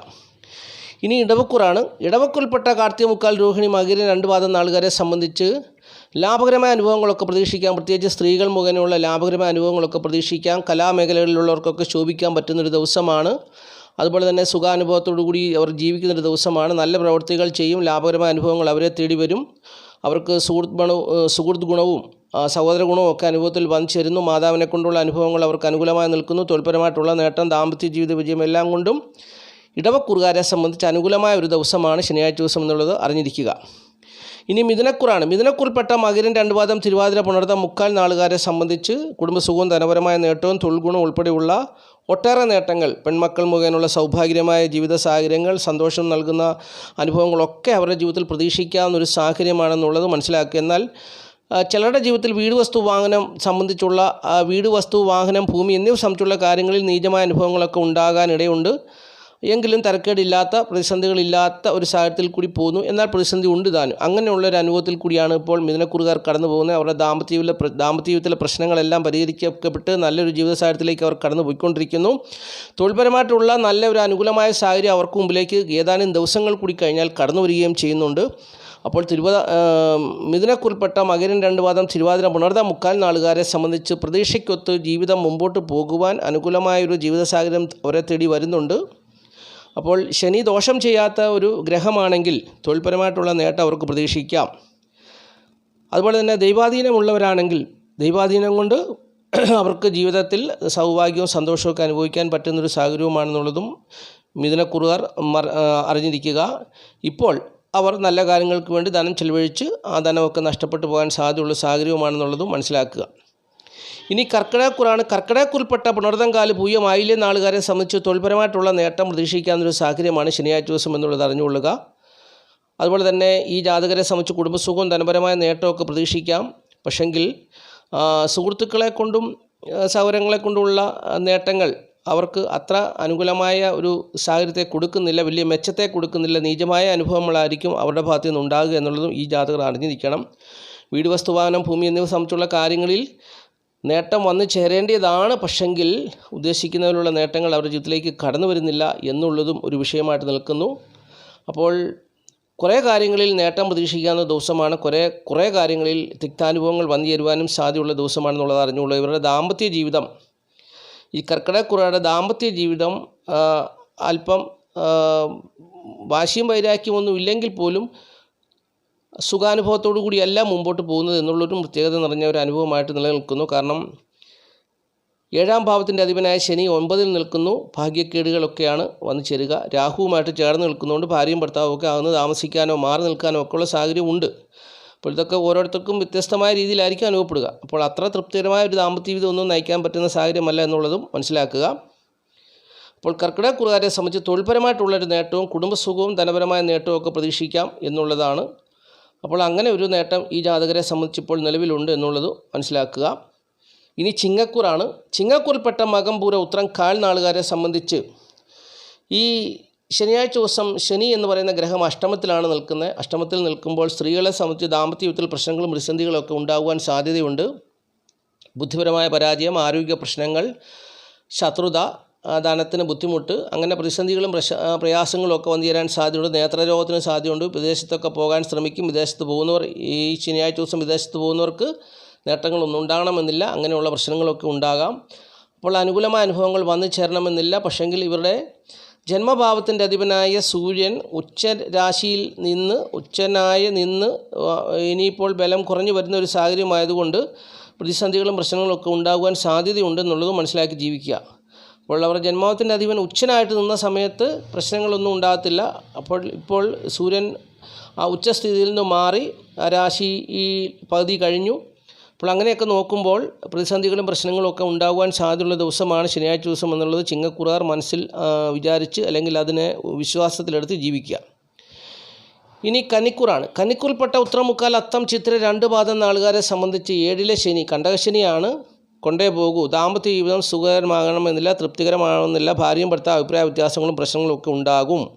ഇനി ഇടവക്കൂറാണ്. ഇടവക്കുൽപ്പെട്ട കാർത്തിക മുക്കാൽ രോഹിണി മകരം രണ്ട് പാദം നാളുകാരെ സംബന്ധിച്ച് ലാഭകരമായ അനുഭവങ്ങളൊക്കെ പ്രതീക്ഷിക്കാം. പ്രത്യേകിച്ച് സ്ത്രീകൾ മുഖേനയുള്ള ലാഭകരമായ അനുഭവങ്ങളൊക്കെ പ്രതീക്ഷിക്കാം. കലാമേഖലകളിലുള്ളവർക്കൊക്കെ ശോഭിക്കാൻ പറ്റുന്നൊരു ദിവസമാണ്. അതുപോലെ തന്നെ സുഖാനുഭവത്തോടു കൂടി അവർ ജീവിക്കുന്നൊരു ദിവസമാണ്. നല്ല പ്രവൃത്തികൾ ചെയ്യും. ലാഭകരമായ അനുഭവങ്ങൾ അവരെ തേടി വരും. അവർക്ക് സുഹൃത്ത് ഗുണവും സുഹൃത്ത് ഗുണവും സഹോദര ഗുണവും ഒക്കെ അനുഭവത്തിൽ വന്നു ചേരുന്നു. മാതാവിനെ കൊണ്ടുള്ള അനുഭവങ്ങൾ അവർക്ക് അനുകൂലമായി നിൽക്കുന്നു. തൊഴിൽപരമായിട്ടുള്ള നേട്ടം ദാമ്പത്യ ജീവിത വിജയം എല്ലാം കൊണ്ടും ഇടവക്കുറുകാരെ സംബന്ധിച്ച് അനുകൂലമായ ഒരു ദിവസമാണ് ശനിയാഴ്ച ദിവസം എന്നുള്ളത് അറിഞ്ഞിരിക്കുക. ഇനി മിഥുനക്കുറാണ്. മിഥുനക്കുറിൽപ്പെട്ട മകരൻ രണ്ടുപാദം തിരുവാതിര പുണർത്ത മുക്കാൽ നാളുകാരെ സംബന്ധിച്ച് കുടുംബസുഖവും ധനപരമായ നേട്ടവും തൊഴിൽ ഗുണവും ഉൾപ്പെടെയുള്ള ഒട്ടേറെ നേട്ടങ്ങൾ പെൺമക്കൾ മുഖേനയുള്ള സൗഭാഗ്യമായ ജീവിത സാഹചര്യങ്ങൾ സന്തോഷം നൽകുന്ന അനുഭവങ്ങളൊക്കെ അവരുടെ ജീവിതത്തിൽ പ്രതീക്ഷിക്കാവുന്ന ഒരു സാഹചര്യമാണെന്നുള്ളത് മനസ്സിലാക്കുക. എന്നാൽ ചിലരുടെ ജീവിതത്തിൽ വീട് വസ്തു വാഹനം സംബന്ധിച്ചുള്ള വീട് വസ്തു വാഹനം ഭൂമി എന്നിവ സംബന്ധിച്ചുള്ള കാര്യങ്ങളിൽ നീചമായ അനുഭവങ്ങളൊക്കെ ഉണ്ടാകാനിടയുണ്ട്. എങ്കിലും തരക്കേടില്ലാത്ത പ്രതിസന്ധികളില്ലാത്ത ഒരു സാഹചര്യത്തിൽ കൂടി പോകുന്നു. എന്നാൽ പ്രതിസന്ധി ഉണ്ട് താനും. അങ്ങനെയുള്ള ഒരു അനുഭവത്തിൽ കൂടിയാണ് ഇപ്പോൾ മിഥുനക്കുറുകാർ കടന്നു പോകുന്നത്. അവരുടെ ദാമ്പത്യ ദാമ്പത്യത്തിലെ ദാമ്പത്യ ജീവിതത്തിലെ പ്രശ്നങ്ങളെല്ലാം പരിഹരിക്കപ്പെട്ട് നല്ലൊരു ജീവിത സാഹചര്യത്തിലേക്ക് അവർ കടന്നു പോയിക്കൊണ്ടിരിക്കുന്നു. തൊഴിൽപരമായിട്ടുള്ള നല്ല ഒരു അനുകൂലമായ സാഹചര്യം അവർക്ക് മുമ്പിലേക്ക് ഏതാനും ദിവസങ്ങൾ കൂടി കഴിഞ്ഞാൽ കടന്നു വരികയും ചെയ്യുന്നുണ്ട്. അപ്പോൾ തിരുവാ മിഥുനക്കുറിൽപ്പെട്ട മകരൻ രണ്ട് വാദം തിരുവാതിര പുണർത മുക്കാൽ നാളുകാരെ സംബന്ധിച്ച് പ്രതീക്ഷയ്ക്കൊത്ത് ജീവിതം മുമ്പോട്ട് പോകുവാൻ അനുകൂലമായൊരു ജീവിത സാഹചര്യം അവരെ തേടി വരുന്നുണ്ട്. അപ്പോൾ ശനി ദോഷം ചെയ്യാത്ത ഒരു ഗ്രഹമാണെങ്കിൽ തൊഴിൽപരമായിട്ടുള്ള നേട്ടം അവർക്ക് പ്രതീക്ഷിക്കാം. അതുപോലെ തന്നെ ദൈവാധീനമുള്ളവരാണെങ്കിൽ ദൈവാധീനം കൊണ്ട് അവർക്ക് ജീവിതത്തിൽ സൗഭാഗ്യവും സന്തോഷവും അനുഭവിക്കാൻ പറ്റുന്നൊരു സാഹചര്യവുമാണെന്നുള്ളതും മിഥുനക്കുറുകാർ അറിഞ്ഞിരിക്കുക. ഇപ്പോൾ അവർ നല്ല കാര്യങ്ങൾക്ക് വേണ്ടി ധനം ചെലവഴിച്ച് ആ ധനമൊക്കെ നഷ്ടപ്പെട്ടു പോകാൻ സാധ്യതയുള്ള സാഹചര്യവുമാണെന്നുള്ളതും മനസ്സിലാക്കുക. ഇനി കർക്കിടകക്കുറാണ്. കർക്കിടകക്കുറിൽപ്പെട്ട പുണർതങ്കാൽ പൂയം ആയില്യ നാളുകാരെ സംബന്ധിച്ച് തൊഴിൽപരമായിട്ടുള്ള നേട്ടം പ്രതീക്ഷിക്കാവുന്നൊരു സാഹചര്യമാണ് ശനിയാഴ്ച ദിവസം എന്നുള്ളത് അറിഞ്ഞുകൊള്ളുക. അതുപോലെ തന്നെ ഈ ജാതകരെ സംബന്ധിച്ച് കുടുംബസുഖവും ധനപരമായ നേട്ടമൊക്കെ പ്രതീക്ഷിക്കാം. പക്ഷെങ്കിൽ സുഹൃത്തുക്കളെ കൊണ്ടും സൗകര്യങ്ങളെ കൊണ്ടുള്ള നേട്ടങ്ങൾ അവർക്ക് അത്ര അനുകൂലമായ ഒരു സാഹചര്യത്തെ കൊടുക്കുന്നില്ല വലിയ മെച്ചത്തെ കൊടുക്കുന്നില്ല നീചമായ അനുഭവങ്ങളായിരിക്കും അവരുടെ ഭാഗത്തു നിന്ന് ഉണ്ടാകുക എന്നുള്ളതും ഈ ജാതകർ അറിഞ്ഞിരിക്കണം. വീട് വസ്തുവാഹനം ഭൂമി എന്നിവ സംബന്ധിച്ചുള്ള കാര്യങ്ങളിൽ നേട്ടം വന്നു ചേരേണ്ടതാണ് പക്ഷെങ്കിൽ ഉദ്ദേശിക്കുന്നതിലുള്ള നേട്ടങ്ങൾ അവരുടെ ജീവിതത്തിലേക്ക് കടന്നു വരുന്നില്ല എന്നുള്ളതും ഒരു വിഷയമായിട്ട് നിൽക്കുന്നു. അപ്പോൾ കുറേ കാര്യങ്ങളിൽ നേട്ടം പ്രതീക്ഷിക്കാവുന്ന ദിവസമാണ്. കുറേ കുറേ കാര്യങ്ങളിൽ തിക്താനുഭവങ്ങൾ വന്നു ചേരുവാനും സാധ്യതയുള്ള ദിവസമാണെന്നുള്ളത് അറിഞ്ഞുള്ളൂ ഇവരുടെ ദാമ്പത്യ ജീവിതം ഈ കർക്കിടക്കുറയുടെ ദാമ്പത്യ ജീവിതം അല്പം വാശിയും വൈരാഗ്യമൊന്നും ഇല്ലെങ്കിൽ പോലും സുഖാനുഭവത്തോടു കൂടിയല്ല മുമ്പോട്ട് പോകുന്നത് എന്നുള്ളൊരു പ്രത്യേകത നിറഞ്ഞ ഒരു അനുഭവമായിട്ട് നിലനിൽക്കുന്നു. കാരണം ഏഴാം ഭാവത്തിന്റെ അധിപനായ ശനി ഒൻപതിൽ നിൽക്കുന്നു. ഭാഗ്യക്കേടുകളൊക്കെയാണ് വന്നു ചേരുക. രാഹുവുമായിട്ട് ചേർന്ന് നിൽക്കുന്നതുകൊണ്ട് ഭാര്യയും ഭർത്താവും ഒക്കെ അകന്ന് താമസിക്കാനോ മാറി നിൽക്കാനോ ഒക്കെ ഉള്ള സാഹചര്യം ഉണ്ട് അപ്പോൾ ഇതൊക്കെ ഓരോരുത്തർക്കും വ്യത്യസ്തമായ രീതിയിലായിരിക്കും അനുഭവപ്പെടുക. അപ്പോൾ അത്ര തൃപ്തികരമായ ഒരു ദാമ്പത്യ ജീവിതം ഒന്നും നയിക്കാൻ പറ്റുന്ന സാഹചര്യമല്ല എന്നുള്ളതും മനസ്സിലാക്കുക. അപ്പോൾ കർക്കിടകക്കുറുകാരെ സംബന്ധിച്ച് തൊഴിൽപരമായിട്ടുള്ളൊരു നേട്ടവും കുടുംബസുഖവും ധനപരമായ നേട്ടവും ഒക്കെ പ്രതീക്ഷിക്കാം എന്നുള്ളതാണ്. അപ്പോൾ അങ്ങനെ ഒരു നേട്ടം ഈ ജാതകരെ സംബന്ധിച്ച് ഇപ്പോൾ നിലവിലുണ്ട് എന്നുള്ളത് മനസ്സിലാക്കുക. ഇനി ചിങ്ങക്കൂറാണ്. ചിങ്ങക്കൂറിൽപ്പെട്ട മകംപൂര ഉത്രം കാൽ നാളുകാരെ സംബന്ധിച്ച് ഈ ശനിയാഴ്ച ദിവസം ശനി എന്ന് പറയുന്ന ഗ്രഹം അഷ്ടമത്തിലാണ് നിൽക്കുന്നത്. അഷ്ടമത്തിൽ നിൽക്കുമ്പോൾ സ്ത്രീകളെ സംബന്ധിച്ച് ദാമ്പത്യ ജീവിതത്തിൽ പ്രശ്നങ്ങളും പ്രതിസന്ധികളും ഒക്കെ ഉണ്ടാകുവാൻ സാധ്യതയുണ്ട്. ബുദ്ധിപരമായ പരാജയം ആരോഗ്യ പ്രശ്നങ്ങൾ ശത്രുത ധനത്തിന് ബുദ്ധിമുട്ട്. അങ്ങനെ പ്രതിസന്ധികളും പ്രശ പ്രയാസങ്ങളും ഒക്കെ വന്നു ചേരാൻ സാധ്യതയുണ്ട്. നേത്രരോഗത്തിന് സാധ്യതയുണ്ട്. വിദേശത്തൊക്കെ പോകാൻ ശ്രമിക്കും. വിദേശത്ത് പോകുന്നവർ ഈ ശനിയാഴ്ച ദിവസം വിദേശത്ത് പോകുന്നവർക്ക് നേട്ടങ്ങളൊന്നും ഉണ്ടാകണമെന്നില്ല. അങ്ങനെയുള്ള പ്രശ്നങ്ങളൊക്കെ ഉണ്ടാകാം. അപ്പോൾ അനുകൂലമായ അനുഭവങ്ങൾ വന്നു ചേരണമെന്നില്ല. പക്ഷെങ്കിൽ ഇവരുടെ ജന്മഭാവത്തിന്റെ അധിപനായ സൂര്യൻ ഉച്ച രാശിയിൽ നിന്ന് ഉച്ചനായ നിന്ന് ഇനിയിപ്പോൾ ബലം കുറഞ്ഞു വരുന്ന ഒരു സാഹചര്യമായതുകൊണ്ട് പ്രതിസന്ധികളും പ്രശ്നങ്ങളൊക്കെ ഉണ്ടാകുവാൻ സാധ്യതയുണ്ടെന്നുള്ളത് മനസ്സിലാക്കി ജീവിക്കുക. അപ്പോൾ ജന്മത്തിന്റെ അധിപൻ ഉച്ചനായിട്ട് നിന്ന സമയത്ത് പ്രശ്നങ്ങളൊന്നും ഉണ്ടാകത്തില്ല. അപ്പോൾ ഇപ്പോൾ സൂര്യൻ ആ ഉച്ചസ്ഥിതിയിൽ നിന്ന് മാറി ആ രാശി ഈ പകുതി കഴിഞ്ഞു. അപ്പോൾ അങ്ങനെയൊക്കെ നോക്കുമ്പോൾ പ്രതിസന്ധികളും പ്രശ്നങ്ങളും ഒക്കെ ഉണ്ടാകുവാൻ സാധ്യതയുള്ള ദിവസമാണ് ശനിയാഴ്ച ദിവസം എന്നുള്ളത് ചിങ്ങക്കുറാർ മനസ്സിൽ വിചാരിച്ച് അല്ലെങ്കിൽ അതിനെ വിശ്വാസത്തിലെടുത്ത് ജീവിക്കുക. ഇനി കന്നിക്കൂറാണ്. കന്നിക്കൂറിൽപ്പെട്ട ഉത്തരമുക്കാൽ അത്തം ചിത്ര രണ്ട് പാദം നാളുകാരെ സംബന്ധിച്ച് ഏഴിലെ ശനി കണ്ടകശനിയാണ്. കൊണ്ടേ പോകൂ. ദാമ്പത്യ ജീവിതം സുഖകരമാകണമെന്നില്ല തൃപ്തികരമാകണമെന്നില്ല. ഭാര്യയും ഭർത്താവ് അഭിപ്രായ വ്യത്യാസങ്ങളും പ്രശ്നങ്ങളും ഒക്കെ ഉണ്ടാകും.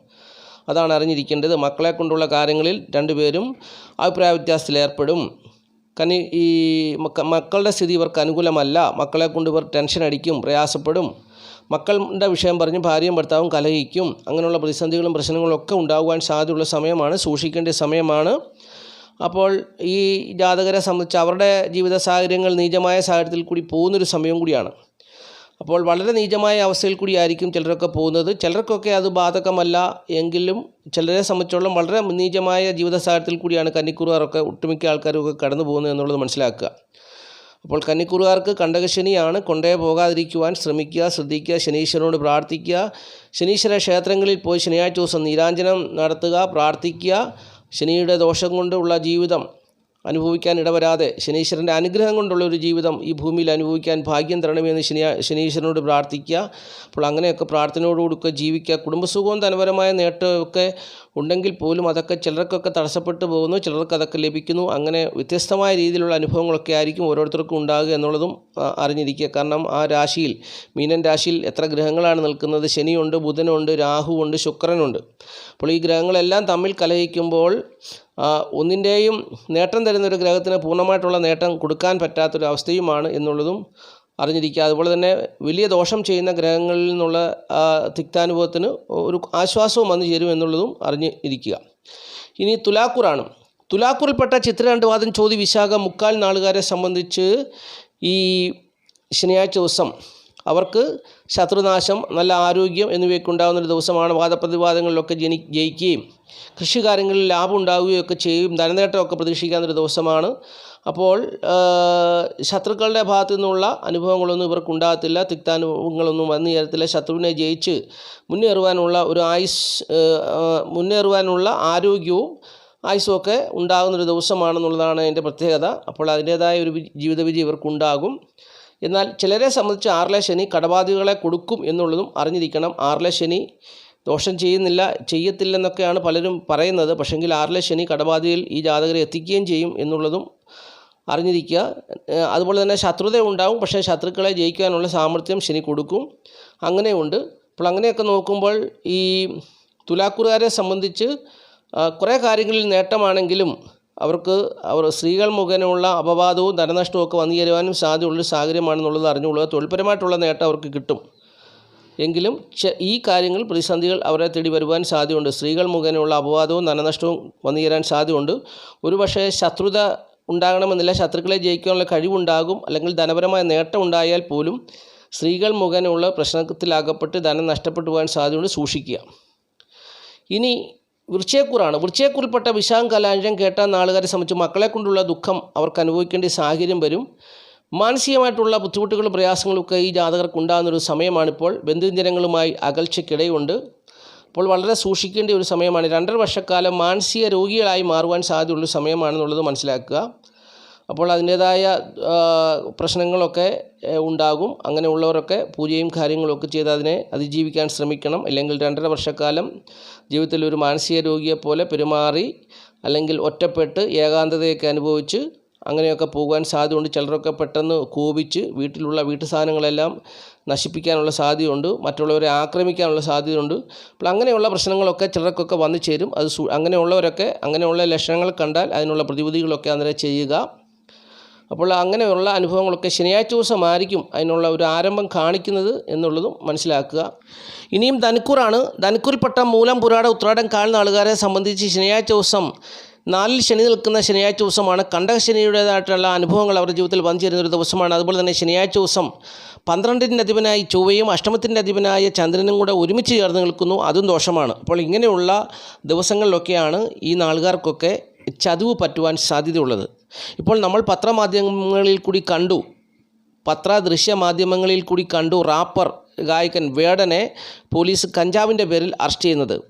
അതാണ് അറിഞ്ഞിരിക്കേണ്ടത്. മക്കളെ കൊണ്ടുള്ള കാര്യങ്ങളിൽ രണ്ടുപേരും അഭിപ്രായ വ്യത്യാസത്തിലേർപ്പെടും കനി ഈ മക്കളുടെ സ്ഥിതി ഇവർക്ക് അനുകൂലമല്ല. മക്കളെ കൊണ്ട് ഇവർ ടെൻഷൻ അടിക്കും പ്രയാസപ്പെടും. മക്കളുടെ വിഷയം പറഞ്ഞ് ഭാര്യയും ഭർത്താവും കലഹിക്കും. അങ്ങനെയുള്ള പ്രതിസന്ധികളും പ്രശ്നങ്ങളും ഒക്കെ ഉണ്ടാകുവാൻ സാധ്യതയുള്ള സമയമാണ്. സൂക്ഷിക്കേണ്ട സമയമാണ്. അപ്പോൾ ഈ ജാതകരെ സംബന്ധിച്ച് അവരുടെ ജീവിത സാഹചര്യങ്ങൾ നീചമായ സാഹചര്യത്തിൽ കൂടി പോകുന്നൊരു സമയം കൂടിയാണ്. അപ്പോൾ വളരെ നീചമായ അവസ്ഥയിൽ കൂടിയായിരിക്കും ചിലരൊക്കെ പോകുന്നത്. ചിലർക്കൊക്കെ അത് ബാധകമല്ല എങ്കിലും ചിലരെ സംബന്ധിച്ചോളം വളരെ നീചമായ ജീവിത സാഹചര്യത്തിൽ കൂടിയാണ് കന്നിക്കുറുകാരൊക്കെ ഒട്ടുമിക്ക ആൾക്കാരൊക്കെ കടന്നു പോകുന്നത് എന്നുള്ളത് മനസ്സിലാക്കുക. അപ്പോൾ കന്നിക്കുറുകാർക്ക് കണ്ടകശനിയാണ്. കൊണ്ടേ പോകാതിരിക്കുവാൻ ശ്രമിക്കുക ശ്രദ്ധിക്കുക ശനീശ്വരനോട് പ്രാർത്ഥിക്കുക. ശനീശ്വര ക്ഷേത്രങ്ങളിൽ പോയി ശനിയാഴ്ച ദിവസം നീരാഞ്ജനം നടത്തുക പ്രാർത്ഥിക്കുക. ശനിയുടെ ദോഷം കൊണ്ടുള്ള ജീവിതം അനുഭവിക്കാൻ ഇടവരാതെ ശനീശ്വരന്റെ അനുഗ്രഹം കൊണ്ടുള്ള ഒരു ജീവിതം ഈ ഭൂമിയിൽ അനുഭവിക്കാൻ ഭാഗ്യം തരണമെന്ന് ശനി ശനീശ്വരനോട് പ്രാർത്ഥിക്കുക. അപ്പോൾ അങ്ങനെയൊക്കെ പ്രാർത്ഥനയോടുകൂടിയൊക്കെ ജീവിക്കുക. കുടുംബസുഖവും ധനപരമായ നേട്ടമൊക്കെ ഉണ്ടെങ്കിൽ പോലും അതൊക്കെ ചിലർക്കൊക്കെ തടസ്സപ്പെട്ടു പോകുന്നു ചിലർക്ക് അതൊക്കെ ലഭിക്കുന്നു. അങ്ങനെ വ്യത്യസ്തമായ രീതിയിലുള്ള അനുഭവങ്ങളൊക്കെ ആയിരിക്കും ഓരോരുത്തർക്കും ഉണ്ടാകുക എന്നുള്ളതും അറിഞ്ഞിരിക്കുക. കാരണം ആ രാശിയിൽ മീനൻ രാശിയിൽ എത്ര ഗ്രഹങ്ങളാണ് നിൽക്കുന്നത്? ശനിയുണ്ട് ബുധനുണ്ട് രാഹുവുണ്ട് ശുക്രനുണ്ട്. അപ്പോൾ ഈ ഗ്രഹങ്ങളെല്ലാം തമ്മിൽ കലഹിക്കുമ്പോൾ ഒന്നിന്റെയും നേട്ടം തരുന്ന ഒരു ഗ്രഹത്തിന് പൂർണമായിട്ടുള്ള നേട്ടം കൊടുക്കാൻ പറ്റാത്തൊരു അവസ്ഥയുമാണ് എന്നുള്ളതും അറിഞ്ഞിരിക്കുക. അതുപോലെ തന്നെ വലിയ ദോഷം ചെയ്യുന്ന ഗ്രഹങ്ങളിൽ നിന്നുള്ള തിക്താനുഭവത്തിന് ഒരു ആശ്വാസവും വന്നു ചേരും എന്നുള്ളതും അറിഞ്ഞ് ഇരിക്കുക ഇനി തുലാക്കൂറാണ്. തുലാക്കൂറിൽപ്പെട്ട ചിത്രരണ്ടുവാദം ചോതി വിശാഖ മുക്കാൽ നാളുകാരെ സംബന്ധിച്ച് ഈ ശനിയാഴ്ച ദിവസം അവർക്ക് ശത്രുനാശം നല്ല ആരോഗ്യം എന്നിവയൊക്കെ ഉണ്ടാകുന്ന ഒരു ദിവസമാണ് വാദപ്രതിവാദങ്ങളിലൊക്കെ ജനി ജയിക്കുകയും കൃഷികാര്യങ്ങളിൽ ലാഭം ഉണ്ടാവുകയും ഒക്കെ ചെയ്യും ധനനേട്ടമൊക്കെ പ്രതീക്ഷിക്കാവുന്ന ഒരു ദിവസമാണ്. അപ്പോൾ ശത്രുക്കളുടെ ഭാഗത്തു നിന്നുള്ള അനുഭവങ്ങളൊന്നും ഇവർക്ക് ഉണ്ടാകത്തില്ല തിക്താനുഭവങ്ങളൊന്നും വന്നു ചേരത്തില്ല. ശത്രുവിനെ ജയിച്ച് മുന്നേറുവാനുള്ള ഒരു ആയുസ് മുന്നേറുവാനുള്ള ആരോഗ്യവും ആയുസ്സുമൊക്കെ ഉണ്ടാകുന്നൊരു ദിവസമാണെന്നുള്ളതാണ് അതിന്റെ പ്രത്യേകത. അപ്പോൾ അതിന്റേതായ ഒരു ജീവിതവിധി ഇവർക്കുണ്ടാകും. എന്നാൽ ചിലരെ സംബന്ധിച്ച് ആറിലെ ശനി കടബാധികളെ കൊടുക്കും എന്നുള്ളതും അറിഞ്ഞിരിക്കണം. ആറിലെ ശനി ദോഷം ചെയ്യുന്നില്ല ചെയ്യത്തില്ലെന്നൊക്കെയാണ് പലരും പറയുന്നത്. പക്ഷെങ്കിൽ ആറിലെ ശനി കടബാധയിൽ ഈ ജാതകരെ എത്തിക്കുകയും ചെയ്യും എന്നുള്ളതും അറിഞ്ഞിരിക്കുക. അതുപോലെ തന്നെ ശത്രുത ഉണ്ടാവും പക്ഷേ ശത്രുക്കളെ ജയിക്കാനുള്ള സാമർഥ്യം ശനി കൊടുക്കും. അങ്ങനെയുണ്ട്. അപ്പോൾ അങ്ങനെയൊക്കെ നോക്കുമ്പോൾ ഈ തുലാക്കുറുകാരെ സംബന്ധിച്ച് കുറേ കാര്യങ്ങളിൽ നേട്ടമാണെങ്കിലും അവർക്ക് അവർ സ്ത്രീകൾ മുഖേനയുള്ള അപവാദവും ധനനഷ്ടവും ഒക്കെ വന്നു ചേരുവാനും സാധ്യതയുള്ളൊരു സാഹചര്യമാണെന്നുള്ളത് അറിഞ്ഞുകൊള്ളുക. തൊഴിൽപരമായിട്ടുള്ള നേട്ടം അവർക്ക് കിട്ടും. എങ്കിലും ഈ കാര്യങ്ങൾ പ്രതിസന്ധികൾ അവരെ തേടി വരുവാൻ സാധ്യതയുണ്ട്. സ്ത്രീകൾ മുഖേനയുള്ള അപവാദവും ധനനഷ്ടവും വന്നു ചേരാൻ സാധ്യതയുണ്ട്. ഒരുപക്ഷേ ശത്രുത ഉണ്ടാകണമെന്നില്ല. ശത്രുക്കളെ ജയിക്കാനുള്ള കഴിവുണ്ടാകും. അല്ലെങ്കിൽ ധനപരമായ നേട്ടം ഉണ്ടായാൽ പോലും സ്ത്രീകൾ മുഖേനയുള്ള പ്രശ്നത്തിലാകപ്പെട്ട് ധനം നഷ്ടപ്പെട്ടു പോകാൻ സാധ്യതയുണ്ട് സൂക്ഷിക്കുക. ഇനി വൃശ്ചയക്കൂറാണ് വൃശ്ചയക്കൂറിൽപ്പെട്ട വിഷാം കലാഞ്ചം കേട്ട നാളുകാരെ സംബന്ധിച്ച് മക്കളെ കൊണ്ടുള്ള ദുഃഖം അവർക്ക് അനുഭവിക്കേണ്ട സാഹചര്യം വരും. മാനസികമായിട്ടുള്ള ബുദ്ധിമുട്ടുകളും പ്രയാസങ്ങളും ഒക്കെ ഈ ജാതകർക്ക് ഉണ്ടാകുന്നൊരു സമയമാണിപ്പോൾ. ബന്ധുജനങ്ങളുമായി അകൽച്ചയ്ക്കിടയുണ്ട്. അപ്പോൾ വളരെ സൂക്ഷിക്കേണ്ട ഒരു സമയമാണ്. രണ്ടര വർഷക്കാലം മാനസിക രോഗികളായി മാറുവാൻ സാധ്യതയുള്ള സമയമാണെന്നുള്ളത് മനസ്സിലാക്കുക. അപ്പോൾ അതിന്റേതായ പ്രശ്നങ്ങളൊക്കെ ഉണ്ടാകും. അങ്ങനെയുള്ളവരൊക്കെ പൂജയും കാര്യങ്ങളൊക്കെ ചെയ്ത് അതിനെ അതിജീവിക്കാൻ ശ്രമിക്കണം. അല്ലെങ്കിൽ രണ്ടര വർഷക്കാലം ജീവിതത്തിൽ ഒരു മാനസിക രോഗിയെ പോലെ പെരുമാറി അല്ലെങ്കിൽ ഒറ്റപ്പെട്ട് ഏകാന്തതയൊക്കെ അനുഭവിച്ച് അങ്ങനെയൊക്കെ പോകാൻ സാധ്യതയുണ്ട്. ചിലരൊക്കെ പെട്ടെന്ന് കോപിച്ച് വീട്ടിലുള്ള വീട്ടു സാധനങ്ങളെല്ലാം നശിപ്പിക്കാനുള്ള സാധ്യതയുണ്ട്. മറ്റുള്ളവരെ ആക്രമിക്കാനുള്ള സാധ്യതയുണ്ട്. അപ്പോൾ അങ്ങനെയുള്ള പ്രശ്നങ്ങളൊക്കെ ചിലർക്കൊക്കെ വന്നു ചേരും. അത് അങ്ങനെയുള്ളവരൊക്കെ അങ്ങനെയുള്ള ലക്ഷണങ്ങൾ കണ്ടാൽ അതിനുള്ള പ്രതിവിധികളൊക്കെ അന്നേരം ചെയ്യുക. അപ്പോൾ അങ്ങനെയുള്ള അനുഭവങ്ങളൊക്കെ ശനിയാഴ്ച ദിവസമായിരിക്കും അതിനുള്ള ഒരു ആരംഭം കാണിക്കുന്നത് എന്നുള്ളതും മനസ്സിലാക്കുക. ഇനിയും ധനുക്കൂറാണ്. ധനുക്കൂറിൽപ്പെട്ട മൂലം പുരാട ഉത്രാടം കാൽ നാളുകാരെ സംബന്ധിച്ച് ശനിയാഴ്ച ദിവസം നാലിൽ ശനി നിൽക്കുന്ന ശനിയാഴ്ച ദിവസമാണ്. കണ്ടകശനിയുടേതായിട്ടുള്ള അനുഭവങ്ങൾ അവരുടെ ജീവിതത്തിൽ വന്നു ചേരുന്ന ഒരു ദിവസമാണ്. അതുപോലെ തന്നെ ശനിയാഴ്ച ദിവസം പന്ത്രണ്ടിന്റെ അധിപനായി ചൊവ്വയും അഷ്ടമത്തിന്റെ അധിപനായ ചന്ദ്രനും കൂടെ ഒരുമിച്ച് ചേർന്ന് നിൽക്കുന്നു. അതും ദോഷമാണ്. അപ്പോൾ ഇങ്ങനെയുള്ള ദിവസങ്ങളിലൊക്കെയാണ് ഈ നാളുകാർക്കൊക്കെ ചതിവ് പറ്റുവാൻ സാധ്യതയുള്ളത്. ഇപ്പോൾ നമ്മൾ പത്രമാധ്യമങ്ങളിൽ കൂടി കണ്ടു പത്ര ദൃശ്യ മാധ്യമങ്ങളിൽ കൂടി കണ്ടു റാപ്പർ ഗായകൻ വേടനെ പോലീസ് കഞ്ചാവിന്റെ പേരിൽ അറസ്റ്റ് ചെയ്യുന്നത്.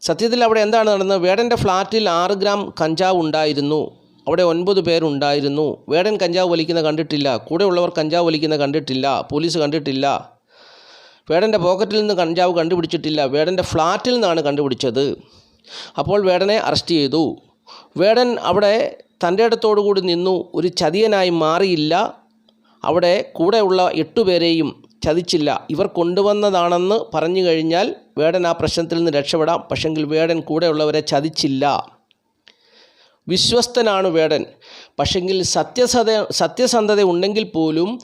സത്യത്തിൽ അവിടെ എന്താണ് നടന്നത്? വേടന്റെ ഫ്ലാറ്റിൽ ആറ് ഗ്രാം കഞ്ചാവ് ഉണ്ടായിരുന്നു. അവിടെ ഒൻപത് പേരുണ്ടായിരുന്നു വേടൻ കഞ്ചാവ് വലിക്കുന്ന കണ്ടിട്ടില്ല. കൂടെയുള്ളവർ കഞ്ചാവ് വലിക്കുന്ന കണ്ടിട്ടില്ല. പോലീസ് കണ്ടിട്ടില്ല. വേടന്റെ പോക്കറ്റിൽ നിന്ന് കഞ്ചാവ് കണ്ടുപിടിച്ചിട്ടില്ല. വേടന്റെ ഫ്ലാറ്റിൽ നിന്നാണ് കണ്ടുപിടിച്ചത്. അപ്പോൾ വേടനെ അറസ്റ്റ് ചെയ്തു. വേടൻ അവിടെ തന്റെ കൂടി നിന്നു. ഒരു ചതിയനായി മാറിയില്ല. അവിടെ കൂടെയുള്ള എട്ടുപേരെയും ചതിച്ചില്ല. ഇവർ കൊണ്ടുവന്നതാണെന്ന് പറഞ്ഞു കഴിഞ്ഞാൽ വേടൻ ആ പ്രശ്നത്തിൽ നിന്ന് രക്ഷപ്പെടാം. പക്ഷെങ്കിൽ വേടൻ കൂടെയുള്ളവരെ ചതിച്ചില്ല. വിശ്വസ്തനാണ് വേടൻ. പക്ഷെങ്കിൽ സത്യസത സത്യസന്ധത ഉണ്ടെങ്കിൽ പോലും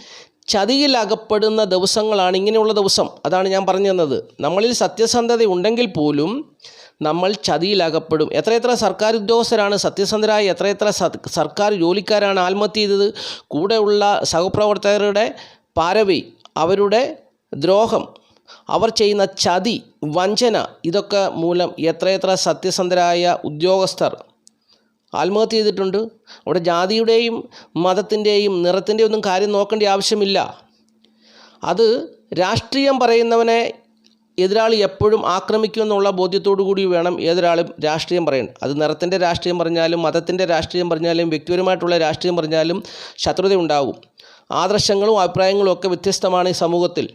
ചതിയിൽ അകപ്പെടുന്ന ദിവസങ്ങളാണ് ഇങ്ങനെയുള്ള ദിവസം. അതാണ് ഞാൻ പറഞ്ഞു തന്നത്. നമ്മളിൽ സത്യസന്ധത ഉണ്ടെങ്കിൽ പോലും നമ്മൾ ചതിയിലകപ്പെടും. എത്രയെത്ര സർക്കാർ ഉദ്യോഗസ്ഥരാണ് സത്യസന്ധരായ എത്രയെത്ര സർക്കാർ ജോലിക്കാരാണ് ആത്മഹത്യ ചെയ്തത് കൂടെയുള്ള സഹപ്രവർത്തകരുടെ പാരവി അവരുടെ ദ്രോഹം അവർ ചെയ്യുന്ന ചതി വഞ്ചന ഇതൊക്കെ മൂലം എത്രയെത്ര സത്യസന്ധരായ ഉദ്യോഗസ്ഥർ ആത്മഹത്യ ചെയ്തിട്ടുണ്ട്. അവിടെ ജാതിയുടെയും മതത്തിന്റെയും നിറത്തിന്റെയും ഒന്നും കാര്യം നോക്കേണ്ട ആവശ്യമില്ല. അത് രാഷ്ട്രീയം പറയുന്നവനെ എതിരാളി എപ്പോഴും ആക്രമിക്കുമെന്നുള്ള ബോധ്യത്തോടു കൂടി വേണം ഏതൊരാളും രാഷ്ട്രീയം പറയാൻ. അത് നിറത്തിന്റെ രാഷ്ട്രീയം പറഞ്ഞാലും മതത്തിന്റെ രാഷ്ട്രീയം പറഞ്ഞാലും വ്യക്തിപരമായിട്ടുള്ള രാഷ്ട്രീയം പറഞ്ഞാലും ശത്രുത ഉണ്ടാകും ആദർശങ്ങളും അഭിപ്രായങ്ങളും ഒക്കെ വ്യത്യസ്തമാണ് ഈ സമൂഹത്തിൽ.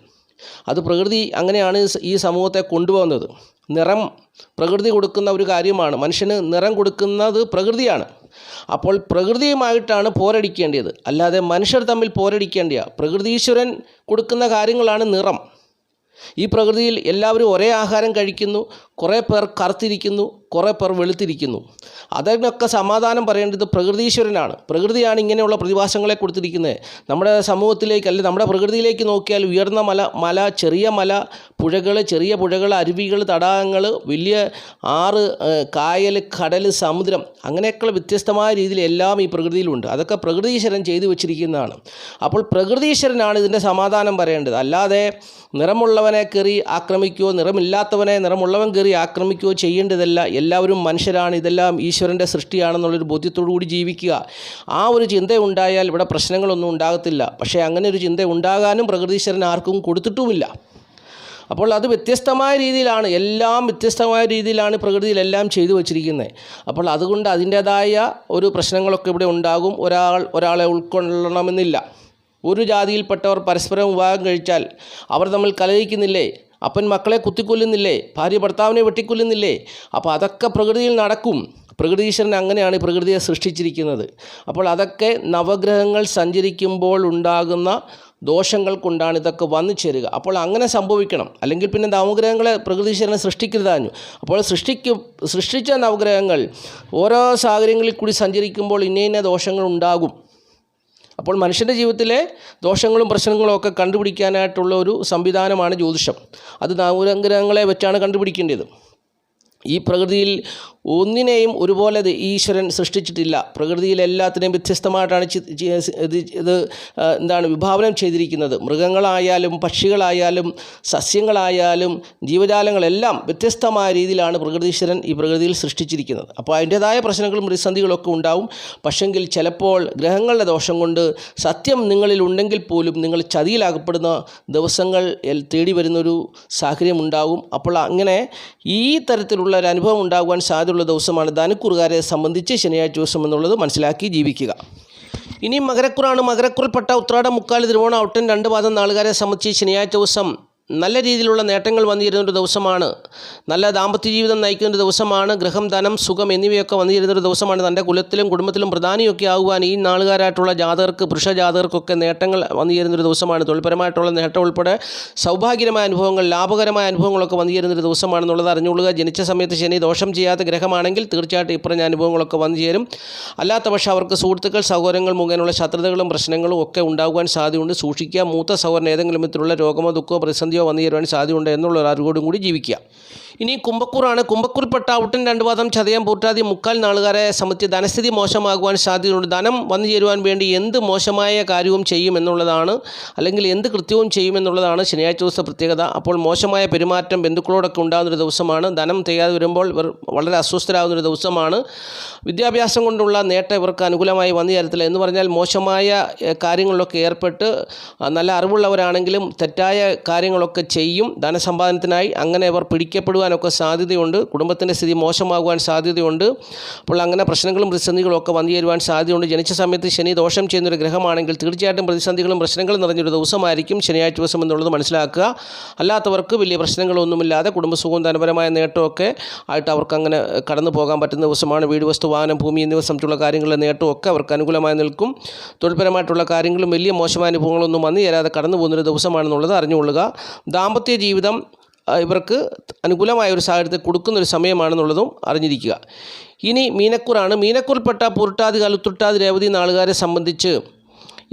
അത് പ്രകൃതി അങ്ങനെയാണ് ഈ സമൂഹത്തെ കൊണ്ടുപോകുന്നത്. നിറം പ്രകൃതി കൊടുക്കുന്ന ഒരു കാര്യമാണ്. മനുഷ്യന് നിറം കൊടുക്കുന്നത് പ്രകൃതിയാണ്. അപ്പോൾ പ്രകൃതിയുമായിട്ടാണ് പോരടിക്കേണ്ടത്. അല്ലാതെ മനുഷ്യർ തമ്മിൽ പോരടിക്കേണ്ടിയ. പ്രകൃതീശ്വരൻ കൊടുക്കുന്ന കാര്യങ്ങളാണ് നിറം. ഈ പ്രകൃതിയിൽ എല്ലാവരും ഒരേ ആഹാരം കഴിക്കുന്നു. കുറേ പേർ കറുത്തിരിക്കുന്നു കുറേ പേർ വെളുത്തിരിക്കുന്നു. അതിനൊക്കെ സമാധാനം പറയേണ്ടത് പ്രകൃതീശ്വരനാണ്. പ്രകൃതിയാണ് ഇങ്ങനെയുള്ള പ്രതിഭാസങ്ങളെ കൊടുത്തിരിക്കുന്നത്. നമ്മുടെ സമൂഹത്തിലേക്ക് അല്ലെങ്കിൽ നമ്മുടെ പ്രകൃതിയിലേക്ക് നോക്കിയാൽ ഉയർന്ന മല മല ചെറിയ മല പുഴകൾ ചെറിയ പുഴകൾ അരുവികൾ തടാകങ്ങൾ വലിയ ആറ് കായൽ കടൽ സമുദ്രം അങ്ങനെയൊക്കെയുള്ള വ്യത്യസ്തമായ രീതിയിൽ എല്ലാം ഈ പ്രകൃതിയിലുണ്ട്. അതൊക്കെ പ്രകൃതീശ്വരൻ ചെയ്തു വെച്ചിരിക്കുന്നതാണ്. അപ്പോൾ പ്രകൃതീശ്വരനാണ് ഇതിന്റെ സമാധാനം പറയേണ്ടത്. അല്ലാതെ നിറമുള്ളവനെ കയറി ആക്രമിക്കുകയോ നിറമില്ലാത്തവനെ നിറമുള്ളവൻ കയറി ആക്രമിക്കുകയോ ചെയ്യേണ്ടതല്ല. എല്ലാവരും മനുഷ്യരാണ്. ഇതെല്ലാം ഈശ്വരന്റെ സൃഷ്ടിയാണെന്നുള്ളൊരു കൂടി ജീവിക്കുക. ആ ഒരു ചിന്ത ഉണ്ടായാൽ ഇവിടെ പ്രശ്നങ്ങളൊന്നും ഉണ്ടാകത്തില്ല. പക്ഷേ അങ്ങനെ ഒരു ചിന്ത ഉണ്ടാകാനും പ്രകൃതീശ്വരൻ ആർക്കും കൊടുത്തിട്ടുമില്ല. അപ്പോൾ അത് വ്യത്യസ്തമായ രീതിയിലാണ്. എല്ലാം വ്യത്യസ്തമായ രീതിയിലാണ് പ്രകൃതിയിലെല്ലാം ചെയ്തു വച്ചിരിക്കുന്നത്. അപ്പോൾ അതുകൊണ്ട് അതിന്റേതായ ഒരു പ്രശ്നങ്ങളൊക്കെ ഇവിടെ ഉണ്ടാകും. ഒരാൾ ഒരാളെ ഉൾക്കൊള്ളണമെന്നില്ല. ഒരു ജാതിയിൽപ്പെട്ടവർ പരസ്പരം വിവാഹം കഴിച്ചാൽ അവർ തമ്മിൽ കലഹിക്കുന്നില്ലേ? അപ്പൻ മക്കളെ കുത്തിക്കൊല്ലുന്നില്ലേ? ഭാര്യ ഭർത്താവിനെ വെട്ടിക്കൊല്ലുന്നില്ലേ? അപ്പോൾ അതൊക്കെ പ്രകൃതിയിൽ നടക്കും. പ്രകൃതീശ്വരൻ അങ്ങനെയാണ് ഈ പ്രകൃതിയെ സൃഷ്ടിച്ചിരിക്കുന്നത്. അപ്പോൾ അതൊക്കെ നവഗ്രഹങ്ങൾ സഞ്ചരിക്കുമ്പോൾ ഉണ്ടാകുന്ന ദോഷങ്ങൾ കൊണ്ടാണ് ഇതൊക്കെ വന്നു ചേരുക. അപ്പോൾ അങ്ങനെ സംഭവിക്കണം. അല്ലെങ്കിൽ പിന്നെ നവഗ്രഹങ്ങളെ പ്രകൃതിശ്വരനെ സൃഷ്ടിക്കരുതാഞ്ഞു അപ്പോൾ സൃഷ്ടിക്ക് സൃഷ്ടിച്ച നവഗ്രഹങ്ങൾ ഓരോ സാഹചര്യങ്ങളിൽ കൂടി സഞ്ചരിക്കുമ്പോൾ ഇന്ന ഇന്ന ദോഷങ്ങൾ ഉണ്ടാകും. അപ്പോൾ മനുഷ്യന്റെ ജീവിതത്തിലെ ദോഷങ്ങളും പ്രശ്നങ്ങളും ഒക്കെ കണ്ടുപിടിക്കാനായിട്ടുള്ള ഒരു സംവിധാനമാണ് ജ്യോതിഷം. അത് നവഗ്രഹങ്ങളെ വെച്ചാണ് കണ്ടുപിടിക്കേണ്ടത്. ഈ പ്രകൃതിയിൽ ഒന്നിനെയും ഒരുപോലെ ഈശ്വരൻ സൃഷ്ടിച്ചിട്ടില്ല. പ്രകൃതിയിൽ എല്ലാത്തിനെയും വ്യത്യസ്തമായിട്ടാണ് ഇത് ഇത് എന്താണ് വിഭാവനം ചെയ്തിരിക്കുന്നത്. മൃഗങ്ങളായാലും പക്ഷികളായാലും സസ്യങ്ങളായാലും ജീവജാലങ്ങളെല്ലാം വ്യത്യസ്തമായ രീതിയിലാണ് പ്രകൃതീശ്വരൻ ഈ പ്രകൃതിയിൽ സൃഷ്ടിച്ചിരിക്കുന്നത്. അപ്പോൾ അതിന്റേതായ പ്രശ്നങ്ങളും പ്രതിസന്ധികളൊക്കെ ഉണ്ടാവും. പക്ഷെങ്കിൽ ചിലപ്പോൾ ഗ്രഹങ്ങളുടെ ദോഷം കൊണ്ട് സത്യം നിങ്ങളിൽ ഉണ്ടെങ്കിൽ പോലും നിങ്ങൾ ചതിയിലാകപ്പെടുന്ന ദിവസങ്ങൾ തേടി വരുന്നൊരു സാഹചര്യം ഉണ്ടാകും അപ്പോൾ അങ്ങനെ ഈ തരത്തിലുള്ള ഒരു അനുഭവം ഉണ്ടാകുവാൻ സാധ്യതയുള്ള ദിവസമാണ് ധനുക്കുറുകാരെ സംബന്ധിച്ച് ശനിയാഴ്ച ദിവസം എന്നുള്ളത് മനസ്സിലാക്കി ജീവിക്കുക. ഇനി മകരക്കുറാണ്. മകരക്കുറിൽപ്പെട്ട ഉത്രാട മുക്കാൽ തിരുവോണം ഔട്ടൻ രണ്ട് പാദം നാളുകാരെ സംബന്ധിച്ച് ശനിയാഴ്ച ദിവസം നല്ല രീതിയിലുള്ള നേട്ടങ്ങൾ വന്നിരുന്ന ഒരു ദിവസമാണ്. നല്ല ദാമ്പത്യ ജീവിതം നയിക്കുന്ന ഒരു ദിവസമാണ്. ഗൃഹം ധനം സുഖം എന്നിവയൊക്കെ വന്നിരുന്ന ഒരു ദിവസമാണ്. തന്റെ കുലത്തിലും കുടുംബത്തിലും പ്രധാനിയൊക്കെ ആകുവാൻ ഈ നാളുകാരായിട്ടുള്ള ജാതകർക്ക് പുരുഷ ജാതകർക്കൊക്കെ നേട്ടങ്ങൾ വന്നിരുന്ന ഒരു ദിവസമാണ്. തൊഴിൽപരമായിട്ടുള്ള നേട്ടം ഉൾപ്പെടെ സൗഭാഗ്യമായ അനുഭവങ്ങൾ ലാഭകരമായ അനുഭവങ്ങളൊക്കെ വന്നിരുന്ന ഒരു ദിവസമാണെന്നുള്ളത് അറിഞ്ഞുകൊള്ളുക. ജനിച്ച സമയത്ത് ശനി ദോഷം ചെയ്യാത്ത ഗ്രഹമാണെങ്കിൽ തീർച്ചയായിട്ടും ഇപ്പറഞ്ഞ അനുഭവങ്ങളൊക്കെ വന്നു ചേരും. അല്ലാത്ത പക്ഷേ അവർക്ക് സുഹൃത്തുക്കൾ സഹോദരങ്ങൾ മുഖേനയുള്ള ശത്രുതകളും പ്രശ്നങ്ങളും ഒക്കെ ഉണ്ടാകുവാൻ സാധ്യതയുണ്ട്. സൂക്ഷിക്കുക. മൂത്ത സഹോദരൻ ഏതെങ്കിലും വിധത്തിലുള്ള രോഗമോ ദുഃഖമോ പ്രതിസന്ധിയോ വന്നു ചേരുവാൻ സാധ്യതയുണ്ട് എന്നുള്ള ഒരു അറിവോടും കൂടി ജീവിക്കുക. ഇനി കുംഭക്കൂറാണ്. പെട്ട ഔട്ടൻ രണ്ട് വാദം ചതയം പൂട്ടാതി മുക്കാൽ നാളുകാരെ സംബന്ധിച്ച് ധനസ്ഥിതി മോശമാകുവാൻ സാധ്യതയുണ്ട്. ധനം വന്നു ചേരുവാൻ വേണ്ടി എന്ത് മോശമായ കാര്യവും ചെയ്യും എന്നുള്ളതാണ്. അല്ലെങ്കിൽ എന്ത് കൃത്യവും ചെയ്യുമെന്നുള്ളതാണ് ശനിയാഴ്ച ദിവസത്തെ പ്രത്യേകത. അപ്പോൾ മോശമായ പെരുമാറ്റം ബന്ധുക്കളോടൊക്കെ ഉണ്ടാകുന്നൊരു ദിവസമാണ്. ധനം ചെയ്യാതെ വരുമ്പോൾ ഇവർ വളരെ അസ്വസ്ഥരാകുന്നൊരു ദിവസമാണ്. വിദ്യാഭ്യാസം കൊണ്ടുള്ള നേട്ടം ഇവർക്ക് അനുകൂലമായി വന്നു ചേരത്തില്ല എന്ന് പറഞ്ഞാൽ മോശമായ കാര്യങ്ങളിലൊക്കെ ഏർപ്പെട്ട് നല്ല അറിവുള്ളവരാണെങ്കിലും തെറ്റായ കാര്യങ്ങളൊക്കെ ചെയ്യും. ധനസമ്പാദനത്തിനായി അങ്ങനെ ഇവർ പിടിക്കപ്പെടുവാൻ പോകാനൊക്കെ സാധ്യതയുണ്ട്. കുടുംബത്തിന്റെ സ്ഥിതി മോശമാകുവാൻ സാധ്യതയുണ്ട്. അപ്പോൾ അങ്ങനെ പ്രശ്നങ്ങളും പ്രതിസന്ധികളും ഒക്കെ വന്നു ചേരുവാൻ സാധ്യതയുണ്ട്. ജനിച്ച സമയത്ത് ശനി ദോഷം ചെയ്യുന്നൊരു ഗ്രഹമാണെങ്കിൽ തീർച്ചയായിട്ടും പ്രതിസന്ധികളും പ്രശ്നങ്ങളും നിറഞ്ഞൊരു ദിവസമായിരിക്കും ശനിയാഴ്ച ദിവസം എന്നുള്ളത് മനസ്സിലാക്കുക. അല്ലാത്തവർക്ക് വലിയ പ്രശ്നങ്ങളൊന്നുമില്ലാതെ കുടുംബസുഖവും ധനപരമായ നേട്ടമൊക്കെ ആയിട്ട് അവർക്ക് അങ്ങനെ കടന്നു പോകാൻ പറ്റുന്ന ദിവസമാണ്. വീട് വസ്തു വാഹനം ഭൂമി എന്നിവ സംബന്ധിച്ചുള്ള കാര്യങ്ങളുടെ നേട്ടമൊക്കെ അവർക്ക് അനുകൂലമായി നിൽക്കും. തൊഴിൽപരമായിട്ടുള്ള കാര്യങ്ങളും വലിയ മോശമായ അനുഭവങ്ങളൊന്നും വന്നു ചേരാതെ കടന്നു പോകുന്നൊരു ദിവസമാണെന്നുള്ളത് അറിഞ്ഞുകൊള്ളുക. ദാമ്പത്യ ജീവിതം ഇവർക്ക് അനുകൂലമായ ഒരു സാഹചര്യത്തിൽ കൊടുക്കുന്ന ഒരു സമയമാണെന്നുള്ളതും അറിഞ്ഞിരിക്കുക. ഇനി മീനക്കൂറാണ്. മീനക്കൂറിൽപ്പെട്ട പുരുട്ടാതി കലുത്തുട്ടാതി രേവതി നാളുകാരെ സംബന്ധിച്ച്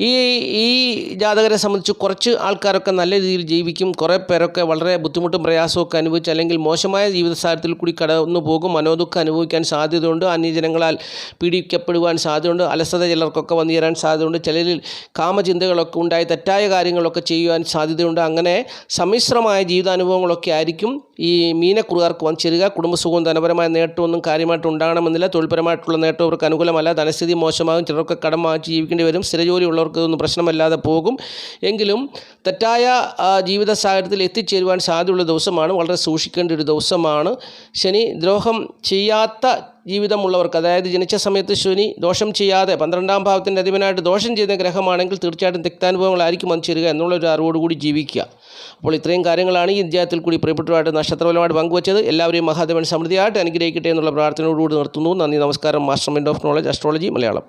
ഈ ഈ ജാതകരെ സംബന്ധിച്ച് കുറച്ച് ആൾക്കാരൊക്കെ നല്ല രീതിയിൽ ജീവിക്കും. കുറേ പേരൊക്കെ വളരെ ബുദ്ധിമുട്ടും പ്രയാസമൊക്കെ അനുഭവിച്ച് അല്ലെങ്കിൽ മോശമായ ജീവിത സാഹചര്യത്തിൽ കൂടി കടന്നു പോകും. മനോദുഃഖം അനുഭവിക്കാൻ സാധ്യതയുണ്ട്. അന്യജനങ്ങളാൽ പീഡിക്കപ്പെടുവാൻ സാധ്യതയുണ്ട്. അലസത ചിലർക്കൊക്കെ വന്നു ചേരാൻ സാധ്യതയുണ്ട്. ചിലരിൽ കാമചിന്തകളൊക്കെ ഉണ്ടായി തെറ്റായ കാര്യങ്ങളൊക്കെ ചെയ്യുവാൻ സാധ്യതയുണ്ട്. അങ്ങനെ സമ്മിശ്രമായ ജീവിതാനുഭവങ്ങളൊക്കെ ആയിരിക്കും ഈ മീനക്കുറുകാർക്ക് വന്നു ചേരുക. കുടുംബസുഖവും ധനപരമായ നേട്ടമൊന്നും കാര്യമായിട്ട് ഉണ്ടാകണമെന്നില്ല. തൊഴിൽപരമായിട്ടുള്ള നേട്ടം അവർക്ക് അനുകൂലമല്ല. ധനസ്ഥിതി മോശമാകും. ചിലർക്ക് കടം വാങ്ങിച്ച് ജീവിക്കേണ്ടി വരും. സ്ഥിരജോലി ഉള്ളവർക്ക് ഒന്നും പ്രശ്നമല്ലാതെ പോകും. എങ്കിലും തെറ്റായ ജീവിത സാഹചര്യത്തിൽ എത്തിച്ചേരുവാൻ സാധ്യതയുള്ള ദിവസമാണ് വളരെ സൂക്ഷിക്കേണ്ട ഒരു ദിവസമാണ്. ശനി ദ്രോഹം ചെയ്യാത്ത ജീവിതമുള്ളവർക്ക് അതായത് ജനിച്ച സമയത്ത് ശനി ദോഷം ചെയ്യാതെ പന്ത്രണ്ടാം ഭാവത്തിന്റെ അധിപനായിട്ട് ദോഷം ചെയ്യുന്ന ഗ്രഹമാണെങ്കിൽ തീർച്ചയായിട്ടും തിക്താനുഭവങ്ങളായിരിക്കും വന്നു ചേരുക എന്നുള്ളൊരു അറിവോടുകൂടി ജീവിക്കുക. അപ്പോൾ ഇത്രയും കാര്യങ്ങളാണ് ഈ അധ്യായത്തിൽ കൂടി പ്രിയപ്പെട്ടവരായിട്ട് നക്ഷത്രപരമായിട്ട് പങ്കുവച്ചത്. എല്ലാവരെയും മഹാദേവൻ സമൃദ്ധിയായിട്ട് അനുഗ്രഹിക്കട്ടെ എന്നുള്ള പ്രാർത്ഥനയോടുകൂടി നിർത്തുന്നു. നന്ദി നമസ്കാരം. Master mind of knowledge astrology Malayalam.